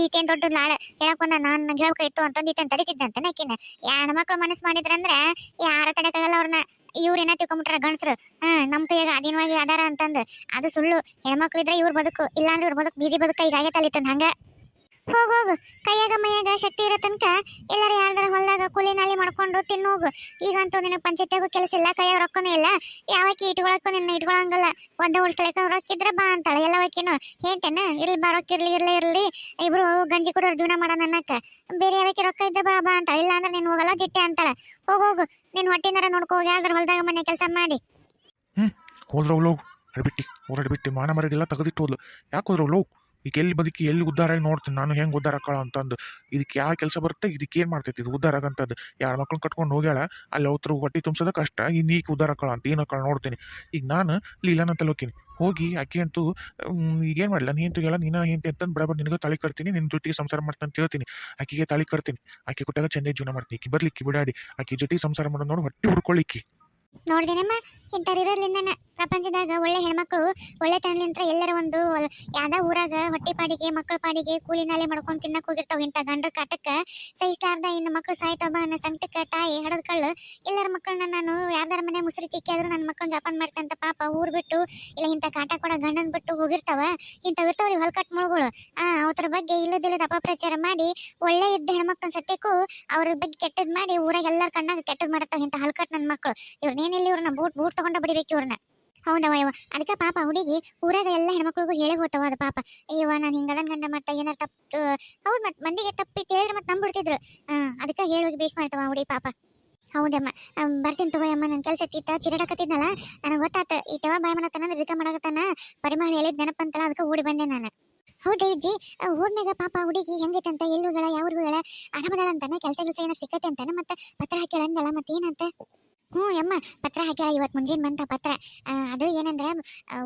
ಈತೇನ್ ದೊಡ್ಡ ಲಾಳ ಹೇಳಕೊಂಡ ನಾನು ನಾನ್ ಹೇಳ್ಬೇಕಾಯ್ತು ಅಂತಂದು ಈತನ ತಡಿತಿದ್ದಂತ ಯಾ ಹೆಣ್ಮಕ್ಳು ಮನಸ್ಸು ಮಾಡಿದ್ರಂದ್ರ ಯಾರ ತಡಕಾಗಲ್ಲ ಅವ್ರನ್ನ. ಇವ್ರ ಏನ ತಿಳ್ಕೊಂಬಿಟ್ರ ಗಂಡಸ್ರು? ಹಾ ನಮ್ಮ ಕೈಯಾಗ ಅಧೀನವಾಗಿ ಅದಾರ ಅಂತಂದು. ಅದು ಸುಳ್ಳು. ಹೆಣ್ಮಕ್ಳು ಇದ್ರೆ ಇವ್ರ ಬದುಕು. ಇಲ್ಲಾಂದ್ರೆ ಇವ್ರ ಬದುಕು, ಬೀದಿ ಬದುಕು ಈಗ ಆಗೈತೆ ಹಂಗೆ ಹಂಗ. ಹೋಗ್, ಹೋಗ. ಕೈಯಾಗ ಮೈಯಾಗ ಶಕ್ತಿ ಇರೋ ತನಕ ಎಲ್ಲರ ಯಾರ್ದಾರ ಹೊಲದಾಗ ಕೂಲಿ ನಾಲಿ ಮಾಡ್ಕೊಂಡು ತಿನ್ನೋಗು ಈಗಂತೂ ನಿನಗೆ ಪಂಚಾಯತಿಯಾಗೂ ಕೆಲಸ ಇಲ್ಲ, ಕೈಯಾಗ ರೊಕ್ಕನೂ ಇಲ್ಲ. ಯಾವಾಕಿ ಇಟ್ಕೊಳಕ್ಕೂ ನಿನ್ನ ಇಟ್ಕೊಳಂಗಲ್ಲ. ಒಂದ ಉಳಿಸ್ಲಿಕ್ಕೆ ರೊಕ್ಕ ಇದ್ರೆ ಬಾ ಅಂತಾಳೆ. ಎಲ್ಲವಕ್ಕಿನು ಹೇಳ್ತೇನೆ ಇರ್ಲಿ ಬಾ, ರೊಕ್ಕ ಇರ್ಲಿ ಇರ್ಲಿ ಇರ್ಲಿ. ಇಬ್ರು ಗಂಜಿ ಕೊಡೋರು ಜೀವನ ಮಾಡೋಣ ಅನ್ನಕ್ಕ. ಬೇರೆ ಯಾವಕ್ಕೆ ರೊಕ್ಕ ಇದ್ರೆ ಬಾ ಬಾ ಅಂತಾಳೆ. ಇಲ್ಲ ಅಂದ್ರೆ ನೀನು ಹೋಗಲ್ಲ, ಜಿಟ್ಟೆ ಅಂತಾಳೆ. ಹೋಗ, ಹೋಗು. ನಿನ್ ಹೊಟ್ಟಿನಾರ ನೋಡ್ಕೋ ಹೋಗಿ ಹೊಲದಾಗ ಮನೆ ಕೆಲಸ ಮಾಡಿ. ಹೋದ್ರ ಅವ್ಳು ಅಡ್ಬಿಟ್ಟಿ ಊರಡ್ಬಿಟ್ಟಿ ಮಾನ ಮರ್ಯಾದೆಲ್ಲ ತೆಗೆದಿಟ್ಟು ಹೋದ್ಲು. ಯಾಕೆ ಹೋದ್ರ ಅವ್ಳು? ಈಗ ಎಲ್ಲಿ ಬದುಕಿ, ಎಲ್ಲಿ ಉದ್ಧಾರ ಆಗಿ ನೋಡ್ತೀನಿ, ನಾನು ಹೆಂಗೆ ಉದ್ಧಾರ ಹಾಕೋಳ ಅಂತಂದು. ಇದಕ್ಕೆ ಯಾವ ಕೆಲಸ ಬರುತ್ತೆ? ಇದಕ್ಕೆ ಏನು ಮಾಡ್ತೈತಿ? ಇದು ಉದ್ಧಾರ ಆಗಂತದ್ದು. ಎರಡು ಮಕ್ಳನ್ನ ಕಟ್ಕೊಂಡು ಹೋಗ್ಯಾಳ, ಅಲ್ಲಿ ಅವತ್ರ ಹೊಟ್ಟಿ ತುಂಬಿಸೋದ ಕಷ್ಟ. ಇನ್ನು ಈಗ ಉದ್ಧಾರ ಹಾಕೋಳ ಅಂತ ಏನು ಆಕ್ಕಳ ನೋಡ್ತೀನಿ. ಈಗ ನಾನು ಲೀಲಾನ ಹೋಗ್ತೀನಿ ಹೋಗಿ ಆಕೆ ಅಂತೂ ಈಗೇನು ಮಾಡಲ್ಲ ನೀನು ಹೇಳ, ನೀನು ಏನು ಅಂತಂದು ಬಡಬಡ ನಿನಗೆ ತಾಳಿ ಕಟ್ತೀನಿ ನಿನ್ನ ಜೊತೆಗೆ ಸಂಸಾರ ಮಾಡ್ತೀನಿ ಅಂತ ಹೇಳ್ತೀನಿ. ಆಕೆಗೆ ತಾಳಿ ಕಟ್ತೀನಿ. ಆಕೆ ಕೊಟ್ಟಾಗ ಚಂದ ಜೀವನ ಮಾಡ್ತೀನಿ. ಈಕಿ ಬರ್ಲಿಕ್ಕಿ ಬಿಡಾಡಿ. ಆಕೆ ಜೊತೆಗೆ ಸಂಸಾರ ಮಾಡೋದು ನೋಡಿ, ಹೊಟ್ಟೆ ಹುಡ್ಕೊಳ್ಳಿಕ್ಕಿ ನೋಡ್ದೇನಮ್ಮ ಇಂಥವ್ರು ಇರೋದ್ರಿಂದನ ಪ್ರಪಂಚದಾಗ ಒಳ್ಳೆ ಹೆಣ್ಮಕ್ಳು ಒಳ್ಳೆ ತನಲಿಂತ್ರ ಎಲ್ಲರ ಒಂದು ಯಾವ್ದ ಊರಾಗ ಹೊಟ್ಟೆ ಪಾಡಿಗೆ, ಮಕ್ಕಳ ಪಾಡಿಗೆ ಕೂಲಿ ನಾಲೆ ಮಾಡ್ಕೊಂಡು ತಿನ್ನಕ್ ಹೋಗಿರ್ತಾವ ಇಂಥ ಗಂಡ್ರ ಕಾಟಕ್ಕ. ಸಹಿಸ್ಲಾರ್ದ ಇನ್ನು ಮಕ್ಕಳು ಸಾಯ್ತಾವ ಅನ್ನೋ ಸಂಕಟಕ್ಕ ತಾಯಿ ಹಡದ ಕಳ್ಳು. ಎಲ್ಲರ ಮಕ್ಕಳನ್ನ ನಾನು ಯಾವ್ದಾರ ಮನೆ ಮುಸುರಿ ತಿಕ್ಕಿ ಆದ್ರೂ ನನ್ನ ಮಕ್ಕಳನ್ನ ಜಪಾನ್ ಮಾಡ್ತಂತ ಪಾಪ ಊರ್ ಬಿಟ್ಟು, ಇಲ್ಲ ಇಂಥ ಕಾಟ ಕೊಡ ಗಂಡನ್ ಬಿಟ್ಟು ಹೋಗಿರ್ತಾವ. ಇಂಥವ್ ಇರ್ತಾವಲ್ಲಿ ಹೊಲ್ಕಟ್ ಮುಳುಗಳು. ಆ, ಅವ್ರ ಬಗ್ಗೆ ಇಲ್ಲದಿಲ್ಲದ ಅಪಪ್ರಚಾರ ಮಾಡಿ ಒಳ್ಳೆ ಇದ್ದ ಹೆಣ್ಮಕ್ಳನ್ನ ಸತ್ಯಕ್ಕೂ ಅವ್ರ ಬಗ್ಗೆ ಕೆಟ್ಟದ್ ಮಾಡಿ ಊರಾಗ ಎಲ್ಲರ ಕಣ್ಣಾಗ ಕೆಟ್ಟದ್ ಮಾಡ್ತಾವ ಇಂಥ ಹಲ್ಕಟ್ ನನ್ನ ಮಕ್ಕಳು ಇವ್ರನ್ನೇನಿಲ್ಲ ಇವ್ರನ್ನ ಬೂಟ್ ಬೂಟ್ ತಗೊಂಡ ಬಿಡಬೇಕು ಇವ್ರನ್ನ? ಹೌದವ ಯವ್ವ. ಅದಕ್ಕೆ ಪಾಪ ಹುಡುಗಿ ಊರಾಗ ಎಲ್ಲ ಹೆಣ್ಮಕ್ಳಿಗೂ ಹೇಳಿ ಹೋಗ್ತಾವ ಅದು ಪಾಪ. ಅಯ್ಯವ್ವ ನಾನು ಹಿಂಗದನ್ ಗಂಡ ಮತ್ತೆ ಏನಾರ ತಪ್ಪು ಹೌದು ಮತ್ತೆ ಮಂದಿಗೆ ತಪ್ಪಿ ಹೇಳಿದ್ರೆ ಮತ್ತೆ ನಂಬಿಡ್ತಿದ್ರು ಆ ಅದಕ್ಕೆ ಹೇಳೋಗಿ ಬೇಸ್ ಮಾಡ್ತಾವ ಹುಡುಗಿ ಪಾಪ. ಹೌದಮ್ಮ. ಬರ್ತೀನಿ ತಗೋಯಮ್ಮ ನನ್ನ ಕೆಲಸ ಇತ್ತ ಚಿರಡಕತ್ತಿದ್ನಲ್ಲ ನನಗೆ ಗೊತ್ತಾತ. ಈ ತವ ಬಾಯ್ ಮಾಡತ್ತಾನ ಇದಕ್ಕೆ ಮಾಡಕತ್ತಾನ? ಪರಿಮಳ ಹೇಳಿದ್ ನೆನಪಂತಲ್ಲ ಅದಕ್ಕೆ ಓಡಿ ಬಂದೆ ನಾನು. ಹೌದೇ ಅಜ್ಜಿ ಆ, ಹೋದ್ಮ್ಯಾಗ ಪಾಪ ಹುಡುಗಿ ಹೆಂಗೈತಂತ ಎಲ್ಲುಗಳ ಯಾವ ಯಾವ್ರಿಗೂ ಆರಾಮದಾಳ ಅಂತಾನೆ ಕೆಲಸ ಕೆಲಸ ಏನೋ ಸಿಕ್ಕತ್ತೆ ಅಂತಾನೆ ಮತ್ತೆ ಪತ್ರ ಅಂದಲ್ಲ ಮತ್ತೆ ಏನಂತ ಹ್ಞೂ ಯಮ್ಮ ಪತ್ರ ಹಾಕ್ಯಾಳ ಇವತ್ತು ಮುಂಜಾನೆ ಬಂತ ಪತ್ರ. ಅದು ಏನಂದ್ರೆ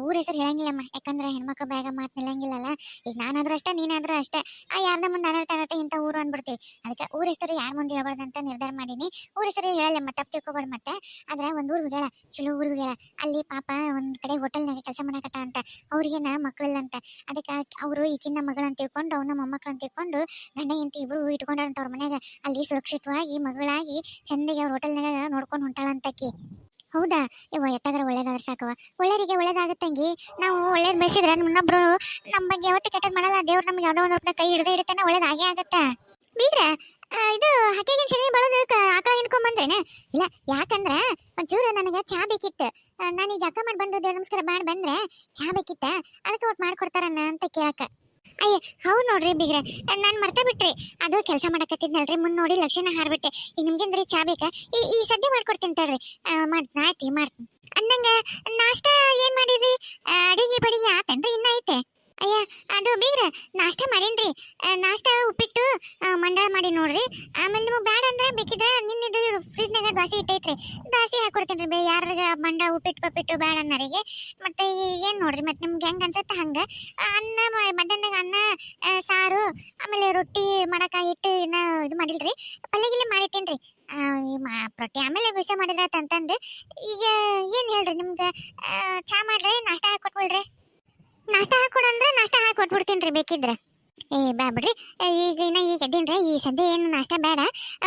ಊರ ಹೆಸರು ಹೇಳಂಗಿಲ್ಲಮ್ಮ. ಯಾಕಂದ್ರೆ ಹೆಣ್ಮಕ್ಳು ಬೇಗ ಮಾತು ನಿಲ್ಲಂಗಿಲ್ಲಲ್ಲ. ಈಗ ನಾನಾದ್ರೂ ಅಷ್ಟೇ, ನೀನಾದ್ರೂ ಅಷ್ಟೇ. ಆ ಯಾರ್ದ ಮುಂದೆ ಆಗತ್ತೆ ಇಂಥ ಊರು ಅಂದ್ಬಿಡ್ತೀವಿ. ಅದಕ್ಕೆ ಊರ ಹೆಸರು ಯಾರ ಮುಂದೆ ಹೇಳ್ಬಾರ್ದು ಅಂತ ನಿರ್ಧಾರ ಮಾಡೀನಿ. ಊರ ಹೆಸರು ಹೇಳಲ್ಲಮ್ಮ, ತಪ್ಪು ತಿಳ್ಕೊಬಾರ್ದು ಮತ್ತೆ. ಆದ್ರೆ ಒಂದು ಊರು ಹೇಳ ಚಲೋ ಊರಿಗೆ ಹೇಳ ಅಲ್ಲಿ ಪಾಪ ಒಂದು ಕಡೆ ಹೋಟೆಲ್ನಾಗ ಕೆಲಸ ಮಾಡಕತ್ತ ಅಂತ. ಅವ್ರಿಗೇನ ಮಕ್ಕಳಿಲ್ಲ ಅಂತ. ಅದಕ್ಕೆ ಅವರು ಈಗಿನ ಮಗಳಂತ ತಿಳ್ಕೊಂಡು, ಅವನ ಅಂತ ತಿಳ್ಕೊಂಡು, ಗಂಡ, ಹೆಂಡತಿ ಇಬ್ಬರು ಇಟ್ಕೊಂಡಾರಂತ ಅವ್ರ ಮನ್ಯಾಗ. ಅಲ್ಲಿ ಸುರಕ್ಷಿತವಾಗಿ ಮಗಳಾಗಿ ಚಂದಿಗೆ ಅವ್ರ ಹೋಟೆಲ್ನಾಗ ನೋಡ್ಕೊಂಡು ಹೊಂಟಾಳಂತಕಿ ಹೌದಾ? ಇವ ಎತ್ತಾಗರ ಒಳ್ಳೇದಾದ್ರೆ ಸಾಕವ ಒಳ್ಳೆಯವರಿಗೆ ಒಳ್ಳೇದಾಗತ್ತಂಗಿ. ನಾವು ಒಳ್ಳೇದು ಬಯಸಿದ್ರೆ ಇನ್ನೊಬ್ರು ನಮ್ಮ ಬಗ್ಗೆ ಯಾವತ್ತೂ ಕೆಟ್ಟದ್ ಮಾಡಲ್ಲ. ದೇವ್ರು ನಮ್ಗೆ ಯಾವ್ದೋ ಒಂದು ರೂಪಾಯಿ ಕೈ ಹಿಡ್ದೆ ಹಿಡಿತಾನೆ ಒಳ್ಳೇದಾಗೇ ಆಗತ್ತ? ಬೀಗ್ರ ಇದು ಹಕ್ಕಿಗಿನ ಶನಿ ಬಳೋದಕ್ಕೆ ಆಕಳ ಹಿಡ್ಕೊಂಬಂದ್ರೇನ? ಇಲ್ಲ, ಯಾಕಂದ್ರ ಒಂಚೂರು ನನಗೆ ಚಾ ಬೇಕಿತ್ತು. ನಾನು ಈ ಮಾಡಿ ಬಂದು ದೇವ್ರ ನಮಸ್ಕಾರ ಮಾಡಿ ಬಂದ್ರೆ ಚಾ ಬೇಕಿತ್ತ? ಅದಕ್ಕೆ ಒಟ್ಟು ಮಾಡ್ಕೊಡ್ತಾರನ್ನ ಅಂತ ಕೇಳಕ ಅಯ್ಯ, ಹೌದು ನೋಡ್ರಿ ಬಿಗ್ರೆ. ನಾನು ಮರ್ತ ಬಿಟ್ರಿ. ಅದು ಕೆಲಸ ಮಾಡಕತ್ತಿದ್ನಲ್ರಿ ಮುಂದೆ ನೋಡಿ ಲಕ್ಷಣ ಹಾರ್ಬಿಟ್ಟೆ. ಈಗ ನಿಮ್ಗೇನ್ರಿ ಚಾ ಬೇಕಾ? ಈ ಈ ಸದ್ಯ ಮಾಡ್ಕೊಡ್ತೀನಿ ತಡ್ರಿ. ಮಾಡ್ತೀನಿ, ಆಯ್ತು, ಮಾಡ್ತೀನಿ. ಅಂದಂಗೆ, ನಾಷ್ಟ ಏನ್ ಮಾಡಿರಿ? ಅಡಿಗೆ, ಬಡಿಗೆ ಆತೇನ್ರಿ, ಇನ್ನ ಐತೆ. ಅಯ್ಯ, ಅದು ಬೀಗ್ರ, ನಾಷ್ಟ ಮಾಡೇನ್ರಿ. ನಾಷ್ಟ ಉಪ್ಪಿಟ್ಟು ಮಂಡಳ ಮಾಡಿ ನೋಡ್ರಿ. ಆಮೇಲೆ ನಿಮಗೆ ಬೇಡ ಅಂದ್ರೆ ಬೇಕಿದ್ರೆ ನಿನ್ನಿದು ಫ್ರಿಜ್ನಾಗ ದೋಸೆ ಇಟ್ಟೈತ್ರಿ. ದೋಸೆ ಹಾಕೊಡ್ತೇನೆ ರೀ ಯಾರಿಗ ಮಂಡಳ ಉಪ್ಪಿಟ್ಟು ಪಪ್ಪಿಟ್ಟು ಬೇಡ ಅನ್ನೋರಿಗೆ. ಮತ್ತೆ ಏನು ನೋಡ್ರಿ, ಮತ್ತೆ ನಿಮ್ಗೆ ಹೆಂಗೆ ಅನ್ಸುತ್ತೆ ಹಂಗೆ? ಅನ್ನ ಮಧ್ಯಾಹ್ನದಾಗ ಅನ್ನ ಸಾರು, ಆಮೇಲೆ ರೊಟ್ಟಿ ಮಾಡಕ ಹಿಟ್ಟು ಇನ್ನ ಇದು ಮಾಡಿಲ್ರಿ. ಪಲ್ಯ ಗಿಲ್ಲ ಮಾಡಿಟ್ಟೇನ್ರಿ. ರೊಟ್ಟಿ ಆಮೇಲೆ ಬಿಸಿ ಮಾಡಿದ್ರೆ ಅಂತಂದು ಈಗ ಏನು ಹೇಳ್ರಿ, ನಿಮ್ಗೆ ಚಾ ಮಾಡ್ರಿ, ನಾಷ್ಟ ಹಾಕೊಟ್ಬಿಡ್ರಿ. ನಾಷ್ಟ ಹಾಕೊಡಂದ್ರೆ ನಾಷ್ಟ ಹಾಕೊಟ್ಬಿಡ್ತೀನಿ ರೀ ಬೇಕಿದ್ರೆ. ಏ ಬಾ ಬಿಡ್ರಿ. ಈಗ ಇನ್ನ ಈಗ ಎದ್ದೀನ್ರಿ ಈ ಸದ್ಯ ಏನು ನಾಷ್ಟ ಬೇಡ.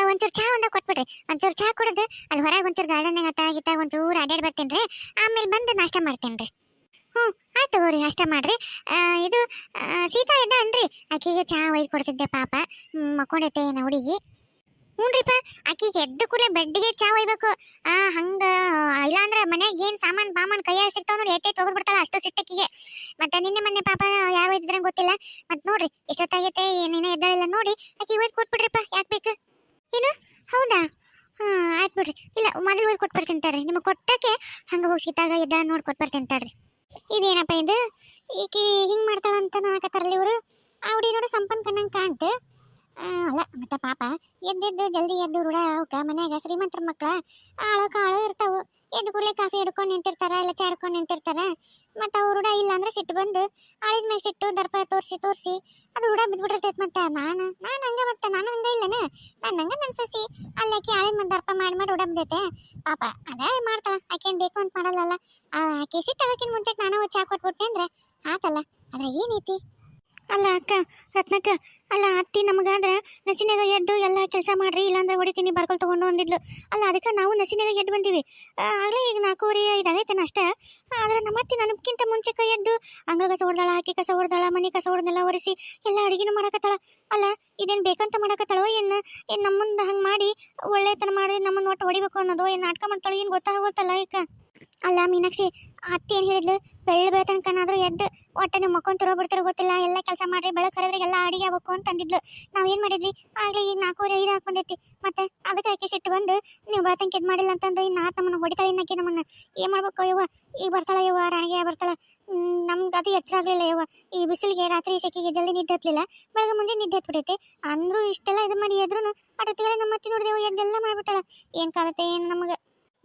ಒಂಚೂರು ಚಹಾ ಒಂದ ಕೊಟ್ಬಿಡ್ರಿ. ಒಂಚೂರು ಚಹಾ ಕುಡಿದು ಅಲ್ಲಿ ಹೊರಗೆ ಒಂಚೂರು ಗಾರ್ಡನ್ಯಾಗ ಅತ್ತ ಗಿತ್ತ ಒಂಚೂರು ಅಡ್ಡಾಡಿ ಬರ್ತೀನಿ ರೀ. ಆಮೇಲೆ ಬಂದು ನಾಷ್ಟ ಮಾಡ್ತೇನೆ ರೀ. ಹ್ಞೂ ಆಯ್ತು ತಗೋರಿ ಅಷ್ಟ ಮಾಡ್ರಿ. ಇದು ಸೀತಾ ಇದ್ದ ಅನ್ರಿ ಆಕೆಗೆ ಚಹಾ ಒಯ್ದು ಕೊಡ್ತಿದ್ದೆ ಪಾಪ. ಮಕ್ಕೊಂಡೈತೆ ಏನ ಹುಡುಗಿ. ಹ್ಞೂನ್ರಿಪ್ಪ ಆಕಿಗೆ ಎದ್ದ ಕೂಡಲೇ ಬೆಡ್ಗೆ ಚಾ ಒಯ್ಬೇಕು. ಆ ಹಂಗ ಇಲ್ಲಾಂದ್ರೆ ಮನ್ಯಾಗ ಏನು ಸಾಮಾನು ಬಾಮಾನ್ ಕೈಯಾಗ ಸಿಗ್ತಾವ ನೋಡಿ ಎತ್ತೆ ಬಿಡ್ತಾಳ ಅಷ್ಟು ಸಿಟ್ಟಕ್ಕಿಗೆ. ಮತ್ತೆ ನಿನ್ನೆ ಮೊನ್ನೆ ಪಾಪ ಯಾವ ಇದ್ರೆ ಗೊತ್ತಿಲ್ಲ. ಮತ್ ನೋಡ್ರಿ ಎಷ್ಟೊತ್ತಾಗೈತೆ ಏನೇನೋ ಎದ್ದಾಳಿಲ್ಲ ನೋಡಿ ಆಕಿ ಒಯ್ದು ಕೊಟ್ಬಿಡ್ರಿಪ್ಪ ಯಾಕೆ ಬೇಕು? ಏನು? ಹೌದಾ? ಹಾಂ ಆಯ್ತು ಬಿಡ್ರಿ. ಇಲ್ಲ ಮೊದಲು ಓದ್ ಕೊಟ್ಬಿಡ್ತೀನಿ ಬರ್ತೀನಿ ತಡ್ರಿ. ನಿಮಗೆ ಕೊಟ್ಟಕ್ಕೆ ಹಂಗೆ ಹೋಗಿ ಸಿಟ್ಟಾಗ ಇದ್ದ ನೋಡಿ ಕೊಟ್ಬಿಡ್ತೀನಿ ಬರ್ತೀನಿ ತಡ್ರಿ. ಇದೇನಪ್ಪ ಇದು? ಈಕೆ ಹಿಂಗೆ ಮಾಡ್ತಾಳಂತ ಅನ್ನಕತ್ತಾರಲ್ಲ ಇವರು? ಅವಡಿ ನೋಡಿ ಸಂಪನ್ ಕಣ್ಣಂಗೆ ಕಾಣ್ತು. ಆ, ಅಲ್ಲ, ಮತ್ತೆ ಪಾಪ, ಎದ್ದೆದ್ದು ಜಲ್ದಿ ಎದ್ದು ರೂಢ ಅವಕ್ಕ ಮನ್ಯಾಗ ಶ್ರೀಮಂತರ ಮಕ್ಳ ಆಳು ಕಾಳು ಇರ್ತಾವು. ಎದ್ದು ಕೂಡಲೇ ಕಾಫಿ ಹಿಡ್ಕೊಂಡು ನಿಂತಿರ್ತಾರ, ಇಲ್ಲ ಚಾ ಹಿಡ್ಕೊಂಡು ನಿಂತಿರ್ತಾರ. ಮತ್ತು ಅವ್ರು ರೂಢ ಇಲ್ಲ ಅಂದ್ರೆ ಸಿಟ್ಟು ಬಂದು ಆಳಿದ ಮೇಲೆ ಸಿಟ್ಟು, ದರ್ಪ ತೋರಿಸಿ ತೋರಿಸಿ, ಅದು ರೂಢ ಬಿದ್ಬಿಟ್ಟಿರ್ತೈತೆ ಮತ್ತೆ. ನಾನು ನಾನು ಹಂಗೆ ಮತ್ತೆ, ನಾನು ಹಂಗೆ ಇಲ್ಲನ? ನಾನು ಹಂಗೆ ನನ್ನ ಸಸಿ ಅಲ್ಲಾಕಿ ಆಳಿದ ಮತ್ತೆ ದರ್ಪ ಮಾಡಿ ಮಾಡಿ ರೂಢ ಬಿದ್ದೈತೆ. ಪಾಪ, ಅದೇ ಮಾಡ್ತಾಳ, ಆಕೇನು ಬೇಕು ಅಂತ ಮಾಡಲ್ಲಲ್ಲ ಆಕಿ ಸಿಟ್ಟು ಅದಕ್ಕಿಂತ ಮುಂಚೆ ನಾನು ಚಾ ಕೊಟ್ಬಿಟ್ಟೆ ಅಂದ್ರೆ ಆತಲ್ಲ, ಅದ್ರ ಏನೈತಿ ಅಲ್ಲ ಅಕ್ಕ, ರತ್ನಕ್ಕ, ಅಲ್ಲ ಅತ್ತಿ ನಮಗಾದ್ರೆ ನಸಿನಾಗ ಎದ್ದು ಎಲ್ಲ ಕೆಲಸ ಮಾಡ್ರಿ, ಇಲ್ಲಾಂದ್ರೆ ಹೊಡಿತೀನಿ ಬರ್ಕೊಳ್ ತೊಗೊಂಡು ಅಂದಿದ್ಲು. ಅಲ್ಲ ಅದಕ್ಕೆ ನಾವು ನಸಿನಾಗ ಎದ್ದು ಬಂದೀವಿ. ಆಗಲೇ ಈಗ ನಾಲ್ಕೂವರೆ ಐದು ಆಗೈತೇನ ಅಷ್ಟೇ. ಆದ್ರೆ ನಮ್ಮ ಅತ್ತಿ ನನಗಿಂತ ಮುಂಚೆಕ ಎದ್ದು ಅಂಗಳ ಕಸ ಹೊಡ್ದಾಳ ಹಾಕಿ ಕಸ ಹೊಡ್ದಾಳ, ಮನೆ ಕಸ ಹೊಡ್ದೆಲ್ಲ ಒರೆಸಿ ಎಲ್ಲ ಅಡುಗೆನೂ ಮಾಡಕತ್ತಾಳ. ಅಲ್ಲ, ಇದೇನು ಬೇಕಂತ ಮಾಡಕತ್ತಾಳೋ ಏನು ಏನು ನಮ್ಮಂದು ಹಂಗೆ ಮಾಡಿ ಒಳ್ಳೆತನ ಮಾಡಿ ನಮ್ಮನ್ನು ಒಟ್ಟು ಹೊಡಿಬೇಕು ಅನ್ನೋದು ಏನು ನಾಟಕ ಮಾಡ್ತಾಳೋ ಏನು ಗೊತ್ತಾಗೋತ್ತಲ್ಲ ಈಗ. ಅಲ್ಲ ಮೀನಾಕ್ಷಿ ಅತ್ತಿ ಏನು ಹೇಳಿದ್ಲು? ಬೆಳ್ಳ ಬೆಳೆ ತನಕನಾದ್ರೂ ಎದ್ದು ಒಟ್ಟೆ ಮಕ್ಕೊಂತಿರೋ ಬಿಡ್ತಿರೋ ಗೊತ್ತಿಲ್ಲ. ಎಲ್ಲ ಕೆಲಸ ಮಾಡಿರಿ ಬೆಳಕು ಕರೆದ್ರೆ ಎಲ್ಲ ಅಡಿಗೆ ಆಗ್ಬೇಕು ಅಂತಂದಿದ್ಲು ನಾವು ಏನು ಮಾಡಿದ್ವಿ? ಆಗಲೇ ಈಗ ನಾಲ್ಕೂವರೆ ಐದು ಹಾಕೊಂಡೈತಿ ಮತ್ತೆ ಅದಕ್ಕೆ ಆಕೆ ಸಿಟ್ಟು ಬಂದು ನೀವು ಬೆಳತಂಕ ಇದು ಮಾಡಿಲ್ಲ ಅಂತಂದು ಇನ್ನು ಆತ ನಮ್ಮನ್ನು ಹೊಡಿತಾಳೆ ಇನ್ನಕ್ಕೆ ನಮ್ಮನ್ನು. ಏನು ಮಾಡ್ಬೇಕು ಯವ್ವ? ಈಗ ಬರ್ತಾಳೆ ಯವ್ವ? ರಾಣಿಗೆ ಬರ್ತಾಳೆ? ನಮ್ಗೆ ಅದು ಹೆಚ್ಚಾಗ್ಲಿಲ್ಲ ಯವ್ವ. ಈ ಬಿಸಿಲಿಗೆ ರಾತ್ರಿ ಸೆಕೆಗೆ ಜಲ್ದಿ ನಿದ್ದೆ ಹತ್ತಲಿಲ್ಲ ಬೆಳಗ್ಗೆ ಮುಂಜೆ ನಿದ್ದೆ ಹತ್ಬಿಟ್ಟೈತೆ ಅಂದರೂ ಇಷ್ಟೆಲ್ಲ ಇದು ಮಾಡಿ ಎದ್ರು ಅಟತ್ತಿಗೆಲ್ಲ ನಮ್ಮ ಅತ್ತಿ ನೋಡಿದೆವು, ಎದ್ದೆಲ್ಲ ಮಾಡಿಬಿಟ್ಟಾಳ. ಏನು ಕಾಲತ್ತೆ ಏನು ನಮಗೆ?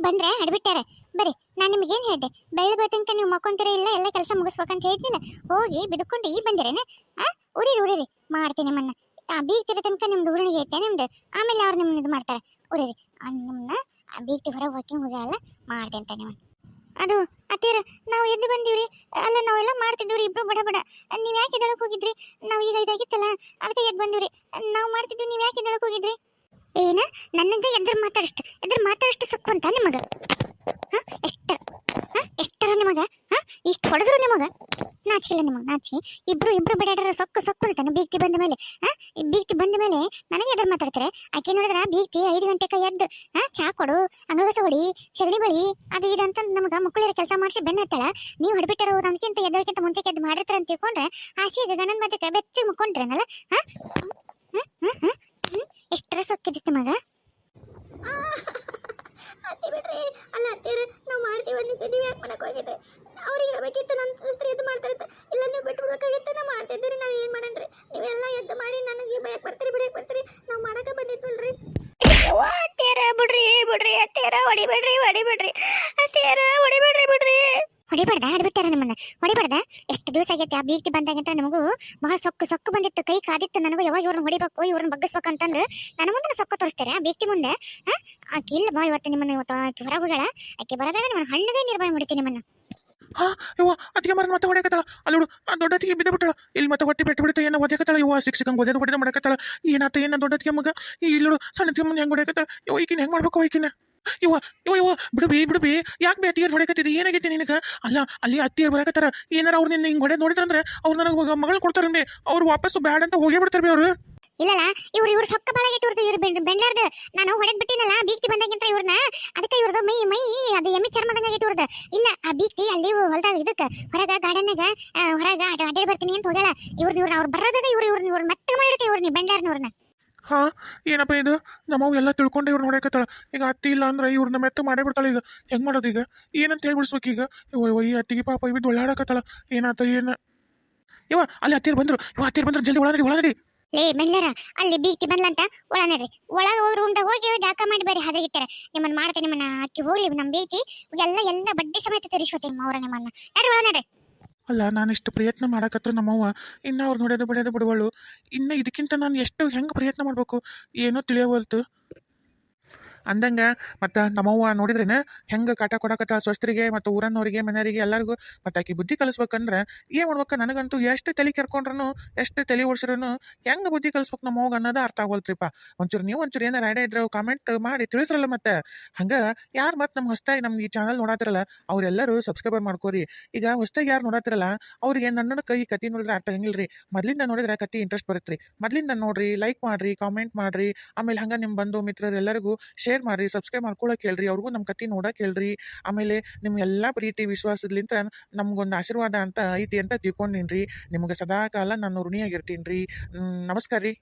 ಬಂದ್ರೆ ಅಡ್ಬಿಟ್ಟಾರೆ ಬರೀ, ನಾನು ನಿಮಗೇನು ಹೇಳಿದೆ? ಬೆಳ್ಳ ಬೆಳತಂಕ ನೀವು ಮಕ್ಕೊಂತೀರ ಇಲ್ಲ, ಎಲ್ಲ ಕೆಲಸ ಮುಗಿಸ್ಬೇಕಂತ ಹೇಳಿದ್ನಿಲ್ಲ ಹೋಗಿ ಬಿದ್ಕೊಂಡು ಈ ಬಂದಿರೇನೆ? ಆ? ಉರಿರಿ ಉರಿರಿ. ಮಾಡ್ತೀನಿ ನಿಮ್ಮನ್ನ ಆ ಬೀಗ್ತಿರ ತನಕ ನಿಮ್ದು ಉರುಣಿಗೆ ಐತೆ ನಿಮ್ದು. ಆಮೇಲೆ ಅವ್ರು ನಿಮ್ಮನ್ನ ಇದು ಮಾಡ್ತಾರೆ. ಉರಿರಿ. ನಿಮ್ಮನ್ನ ಆ ಬೀಗ್ತಿ ಹೊರಗೆ ವಾಕಿಂಗ್ ಹೋಗ್ಯಾಳಲ್ಲ ಮಾಡ್ದೆ ಅಂತ ನಿಮ್ಮನ್ನ ಅದು ಅತ್ತೀರ ನಾವು ಎದ್ದು ಬಂದೀವ್ರಿ. ಅಲ್ಲ, ನಾವೆಲ್ಲ ಮಾಡ್ತಿದ್ದೀವ್ರಿ ಇಬ್ರು ಬಡ ಬಡ. ನೀವು ಯಾಕೆ ಇದಳಕ್ಕೆ ಹೋಗಿದ್ರಿ? ನಾವು ಈಗ ಇದಾಗಿತ್ತಲ್ಲ, ಅದಕ್ಕೆ ಎದ್ದು ಬಂದಿವ್ರಿ. ನಾವು ಮಾಡ್ತಿದ್ವಿ ನೀವು ಯಾಕೆ ಇದಳಕ್ಕೆ ಹೋಗಿದ್ರಿ? ಏನ? ನನ್ನಿಂದ ಎದ್ರ ಮಾತಾಡಷ್ಟು ಎದ್ರ ಮಾತಾಡಷ್ಟು ಸುಖವಂತ ನಿಮಗ? ಹ? ಎಷ್ಟ ಹ? ಎಷ್ಟರ ನಿಮಗ? ಹ? ಇಷ್ಟು ಹೊಡೆದ್ರು ನಿಮಗ? ನಾಚಿಲ್ಲ ನಿಮಗೆ ನಾಚಿ ಇಬ್ರು ಇಬ್ರು ಬಿಡಾಡ್ರ ಸೊಕ್ಕು ಸೊಕ್ಕು ಅಂತಾನೆ ಬೀಗ್ತಿ ಬಂದ ಮೇಲೆ. ಹ? ಬೀಗ್ತಿ ಬಂದ ಮೇಲೆ ನನಗೆ ಎದ್ರ ಮಾತಾಡ್ತಾರೆ? ಆಕೆ ನೋಡಿದ್ರ ಬೀಗ್ತಿ ಐದು ಗಂಟೆಕ ಎದ್ದು, ಹ? ಚಾ ಕೊಡು, ಅನುಗಸ ಹೊಡಿ ಸಗಣಿ ಬಳಿ, ಅದು ಇದಂತ ಅಂತ ನಮಗ ಮಕ್ಕಳಿರ ಕೆಲಸ ಮಾಡಿಸಿ ಬೆನ್ನತ್ತಾಳ ನೀವು ಹೊಡ್ಬಿಟ್ಟರು ನಮ್ಗಿಂತ ಎದ್ದಕ್ಕಿಂತ ಮುಂಚೆ ಎದ್ದು ಮಾಡಿರ್ತಾರ ಅಂತ ತಿಳ್ಕೊಂಡ್ರೆ ಆಸೆಗೆ ಗಣನ ಮಜಕ್ಕೆ ಬೆಚ್ಚಗೆ ಮುಕ್ಕೊಂಡ್ರೇನಲ್ಲ? ಹಾ? ಹಾ? ಹ್ಮ್ ಎಷ್ಟರ ಸೊಕ್ಕಿದ್ದಿತ್ತು ಮಗ? ಅತ್ತಿ ಬಿಡ್ರಿ. ಅಲ್ಲ ಅತ್ತೀರ ನಾವು ಮಾಡ್ತೀವಿ ಅಂತ ನೀವು ಯಾಕೆ ಮಾಡಕ್ ಹೋಗಿದ್ರಿ? ಅವ್ರಿಗೆ ಹೇಳ್ಬೇಕಿತ್ತು ನನ್ನ ಸ್ತ್ರೀ ಇದು ಮಾಡ್ತಾರೆ ಇಲ್ಲ, ನೀವು ಬಿಟ್ಟು ಬಿಡ್ಬೇಕಾಗಿತ್ತು ನಾವು ಮಾಡ್ತಿದ್ದೀರಿ, ನಾವು ಏನು ಮಾಡನ್ರಿ ನೀವೆಲ್ಲ ಎದ್ದು ಮಾಡಿ, ನನಗೆ ಬಯಕ್ ಬರ್ತೀರಿ ಬಿಡಕ್ಕೆ ಬರ್ತೀರಿ. ನಾವು ಮಾಡಕ ಬಂದಿದ್ವಲ್ರಿ. ಅತ್ತೇರ ಬಿಡ್ರಿ ಬಿಡ್ರಿ ಅತ್ತೇರ ಹೊಡಿಬೇಡ್ರಿ ಹೊಡಿಬೇಡ್ರಿ ಅತ್ತೇರ ಹೊಡಿಬೇಡ್ರಿ ಬಿಡ್ರಿ. ಹೊಡಿಬಾರ್ದ? ಆಡ್ಬಿಟ್ಟಾರ ನಿಮ್ಮನ್ನ. ಹೊಡಿಬಾರ್ದ? ಎಷ್ಟು ದಿವಸ ಆಗೈತೆ, ಆ ಬೀಗ್ತಿ ಬಂದಾಗಂತ ನಮಗೂ ಬಹಳ ಸೊಕ್ಕು ಸೊಕ್ಕು ಬಂದಿತ್ತು. ಕೈ ಕಾದಿತ್ತು ನನಗೂ. ಯಾವಾಗ ಇವ್ರನ್ನ ಹೊಡಿಬೇಕು ಇವ್ರನ್ನ ಬಗ್ಗಿಸ್ಬೇಕು ಅಂತಂದು ನನ್ನ ಮುಂದೆ ಸೊಕ್ಕು ತೋರಿಸ್ತಾರೆ. ಆ ಬೀಗ್ತಿ ಮುಂದೆ ಆ ಇಲ್ಲ ಬಾ ಇವತ್ತು ನಿಮ್ಮನ್ನ ಇವತ್ತು ಆಕೆ ಹೋಗಳ ಆಕೆ ಬರೋದಾಗ ನಿಮ್ಮ ಹಣ್ಣದೇ ನಿರ್ಭಯ ಮಾಡ್ತೀನಿ ನಿಮ್ಮನ್ನ. ಹಾ, ಯವ್ವ, ಅತ್ತಿಗೆ ಮರನ ಮತ್ತೆ ಹೊಡೆಯಕತ್ತಾಳ. ಅಲ್ಲೋಡು ಆ ದೊಡ್ಡತ್ತಿಗೆ ಬಿದ್ದು ಬಿಟ್ಟಳ. ಇಲ್ಲಿ ಮತ್ತೆ ಹೊಟ್ಟೆ ಬಿಟ್ಟು ಬಿಡುತ್ತೆ, ಏನೋ ಒದೆಕತ್ತಾಳ ಇವ ಸಿಕ್ ಸಿಕ್ಕಂಗೆ ಒದೆದು ಹೊಡೆದು ಮಾಡಕತ್ತಾಳ. ಏನಾತ, ಏನ ದೊಡ್ಡತ್ತಿಗೆ ಮಗ? ಈ ಇಲ್ಲೋಡು ಸಣ್ಣ ಮುಂದೆ ಹೆಂಗೆ ಹೊಡೆಯಕತ್ತಾಳ? ಯವ್ವ, ಈಕಿನ ಹೆಂಗೆ ಮಾಡ್ಬೇಕು, ಈಕಿನ? ಇವ ಇವ ಬಿಡು ಬಿಡಬಿ ಬಿಡು ಬಿ ಯಾಕೆ ಬಿ ಅತ್ತಿಯರ್ ಹೊಡೆಕತ್ತಿದ್ದಿ ಏನಾಗೈತಿ ನಿನಗೆ? ಅಲ್ಲ, ಅಲ್ಲಿ ಅತ್ತಿಯರ್ ಬರಕತ್ತಾರ. ಏನಾರ ಅವ್ರು ನಿನ್ನ ಹಿಂಗೆ ಹೊಡೆ ನೋಡಿದ್ರಂದ್ರೆ ಅವ್ರು ನನಗೆ ಮಗಳು ಕೊಡ್ತಾರೆ ಬಿ ಅವ್ರು ವಾಪಸ್ ಬ್ಯಾಡ್ ಅಂತ ಹೋಗೇ ಬಿಡ್ತಾರೆ ಬಿ ಅವರು. ಇಲ್ಲಲ್ಲ, ಇವ್ರು ಇವ್ರು ಸೊಕ್ಕ ಬಾಳಾಗೈತಿ ಇವ್ರದ್ದು ಇವ್ರು ಬೆಂಡ್ ಬೆಂಡ್ಲಾರ್ದು ನಾನು ಹೊಡೆದ್ ಬಿಟ್ಟಿನಲ್ಲ ಬೀಕ್ತಿ ಬಂದಾಗಿಂತ ಇವ್ರನ್ನ ಅದಕ್ಕೆ ಇವ್ರದ್ದು ಮೈ ಮೈ, ಅದು ಎಮ್ಮಿ ಚರ್ಮದಂಗ ತೂರ್ದ ಇಲ್ಲ, ಆ ಬೀಕ್ತಿ ಅಲ್ಲಿ ಹೊಲ್ದಾಗ ಇದಕ್ಕೆ, ಹೊರಗ ಗಾರ್ಡನ್ನಾಗ ಹೊರಗ ಅಡ್ಡಾಡಿ ಬರ್ತೀನಿ ಅಂತ ಹೋಗ್ಯಾಳ. ಇವ್ರದ್ದು ಇವ್ರನ್ನ ಅವ್ರು ಬರೋದಾಗ ಇವ್ರು ಇವ್ರನ್ನ ಇವ್ರು ಮತ್ತೆ ಮಾಡಿರ್ತೀವಿ ಇವ್ರನ್ನ ಬೆಂಡ್ಲಾರ್ನವ್ರನ್ನ ಹಾ, ಏನಪ್ಪ ಇದು? ನಮ್ಮವ್ ಎಲ್ಲ ತಿಳ್ಕೊಂಡು ಇವ್ರು ನೋಡಕತ್ತಾಳ ಈಗ ಅತ್ತಿ ಇಲ್ಲ ಅಂದ್ರೆ ನಮ್ಮ ಮೆತ್ತ ಮಾಡೇ ಬಿಡ್ತಾಳ ಈಗ. ಹೆಂಗ್ ಮಾಡೋದು ಈಗ? ಏನಂತ ಹೇಳ್ಬಿಡ್ಸ್ಬೇಕು ಈಗ? ಓಯ್ ಇವ ಅತ್ತಿಗೆ ಪಾಪ ಇವಿದ್ದು ಒಳ್ಳಾಡಕತ್ತಾಳ ಏನಾತ, ಏನ? ಇವ ಅಲ್ಲಿ ಹತ್ತಿರ ಬಂದ್ರು. ಇವ ಹತ್ತಿರ ಬಂದ್ರು. ಜಲ್ದಿ ಒಳಗಡೆ ಒಳಗಡೆ ಲೇ, ಮೆಲ್ಲರ. ಅಲ್ಲಿ ಬೀಗ್ತಿ ಬಂದ್ಲಂತ ಒಳ ನಡ್ರಿ ಒಳಗೆ ಹೋಗಿ ಹೋಗಿ ಜಾಕ ಮಾಡಿ ಬೇರೆ ಹದಗಿತ್ತಾರೆ ನಿಮ್ಮನ್ನ ಮಾಡ್ತೇನೆ ನಿಮ್ಮನ್ನ ಅಕ್ಕಿ ಹೋಗ್ಲಿ ನಮ್ಮ ಬೀಗ್ತಿ ಎಲ್ಲ ಎಲ್ಲ ಬಡ್ಡಿ ಸಮೇತ ತರಿಸ್ಕೊತೀನಿ ಅವ್ರ ನಿಮ್ಮನ್ನ. ನಡ್ರಿ ಒಳ ಅಲ್ಲ, ನಾನು ಇಷ್ಟು ಪ್ರಯತ್ನ ಮಾಡಕತ್ರ ನಮ್ಮವ್ವ. ಇನ್ನ ಅವ್ರು ನೋಡೋದು, ಬಿಡೋದು, ಬಿಡುವಳು. ಇನ್ನು ಇದಕ್ಕಿಂತ ನಾನು ಎಷ್ಟು ಹೆಂಗೆ ಪ್ರಯತ್ನ ಮಾಡಬೇಕು? ಏನೋ ತಿಳಿಯವಲ್ತು. ಅಂದಂಗ ಮತ್ತು ನಮ್ಮವ್ವ ನೋಡಿದ್ರೇನ ಹೆಂಗೆ ಕಾಟ ಕೊಡಕತ್ತ ಸ್ವಸ್ಥರಿಗೆ ಮತ್ತು ಊರನ್ನವರಿಗೆ ಮನೆಯವರಿಗೆ, ಎಲ್ಲರಿಗೂ ಮತ್ತು ಆಕಿ ಬುದ್ಧಿ ಕಲಿಸ್ಬೇಕಂದ್ರೆ ಏನ್ ಮಾಡ್ಬೇಕು ನನಗಂತೂ ಎಷ್ಟು ತಲೆ ಕೆರ್ಕೊಂಡ್ರು ಎಷ್ಟು ತಲೆ ಓಡಿಸ್ರು ಹೆಂಗೆ ಬುದ್ಧಿ ಕಲಿಸ್ಬೇಕು ನಮ್ಮ ಅವ್ಗ ಅನ್ನೋದು ಅರ್ಥ ಆಗೋಲ್ತ್ರಿಪ್ಪ ಒಂಚೂರು ನೀವು ಒಂಚೂರು ಏನಾರ ಐಡಿಯಾ ಇದ್ರೆ ಕಾಮೆಂಟ್ ಮಾಡಿ ತಿಳಿಸ್ರಲ್ಲ ಮತ್ತೆ. ಹಂಗೆ ಯಾರು ಮತ್ತೆ ನಮ್ಮ ಹೊಸ್ದಾಗಿ ನಮ್ಮ ಈ ಚಾನಲ್ ನೋಡತ್ತಿರಲ್ಲ ಅವರೆಲ್ಲರೂ ಸಬ್ಸ್ಕ್ರೈಬರ್ ಮಾಡ್ಕೋರಿ. ಈಗ ಹೊಸ್ದಾಗಿ ಯಾರು ನೋಡತ್ತಿರಲ್ಲ ಅವ್ರಿಗೆ ನನ್ನ ಕೈ ಕತಿ ನೋಡಿದ್ರೆ ಅರ್ಥ ಹೆಂಗಿಲ್ರಿ ಮೊದಲಿಂದ ನೋಡಿದ್ರೆ ಕತಿ ಇಂಟ್ರೆಸ್ಟ್ ಬರುತ್ತೆ ರೀ ಮೊದ್ಲಿಂದ ನೋಡ್ರಿ ಲೈಕ್ ಮಾಡ್ರಿ ಕಾಮೆಂಟ್ ಮಾಡ್ರಿ. ಆಮೇಲೆ ಹಂಗೆ ನಿಮ್ಮ ಬಂಧು ಮಿತ್ರರೆಲ್ಲರಿಗೂ ಶೇರ್ ಮಾಡ್ರಿ ಸಬ್ಸ್ಕ್ರೈಬ್ ಮಾಡ್ಕೊಳಕ್ಕೆ ಹೇಳ್ರಿ, ಅವ್ರಿಗೂ ನಮ್ಮ ಕತಿ ನೋಡಕ್ಕೆ ಹೇಳ್ರಿ. ಆಮೇಲೆ ನಿಮ್ಮ ಎಲ್ಲ ಪ್ರೀತಿ ವಿಶ್ವಾಸದ್ಲಿಂತ ನಮಗೊಂದು ಆಶೀರ್ವಾದ ಅಂತ ಐತಿ ಅಂತ ತಿಳ್ಕೊಂಡಿನ್ರಿ. ನಿಮಗೆ ಸದಾ ಕಾಲ ನಾನು ಋಣಿಯಾಗಿರ್ತೀನಿ ರೀ ನಮಸ್ಕಾರ ರೀ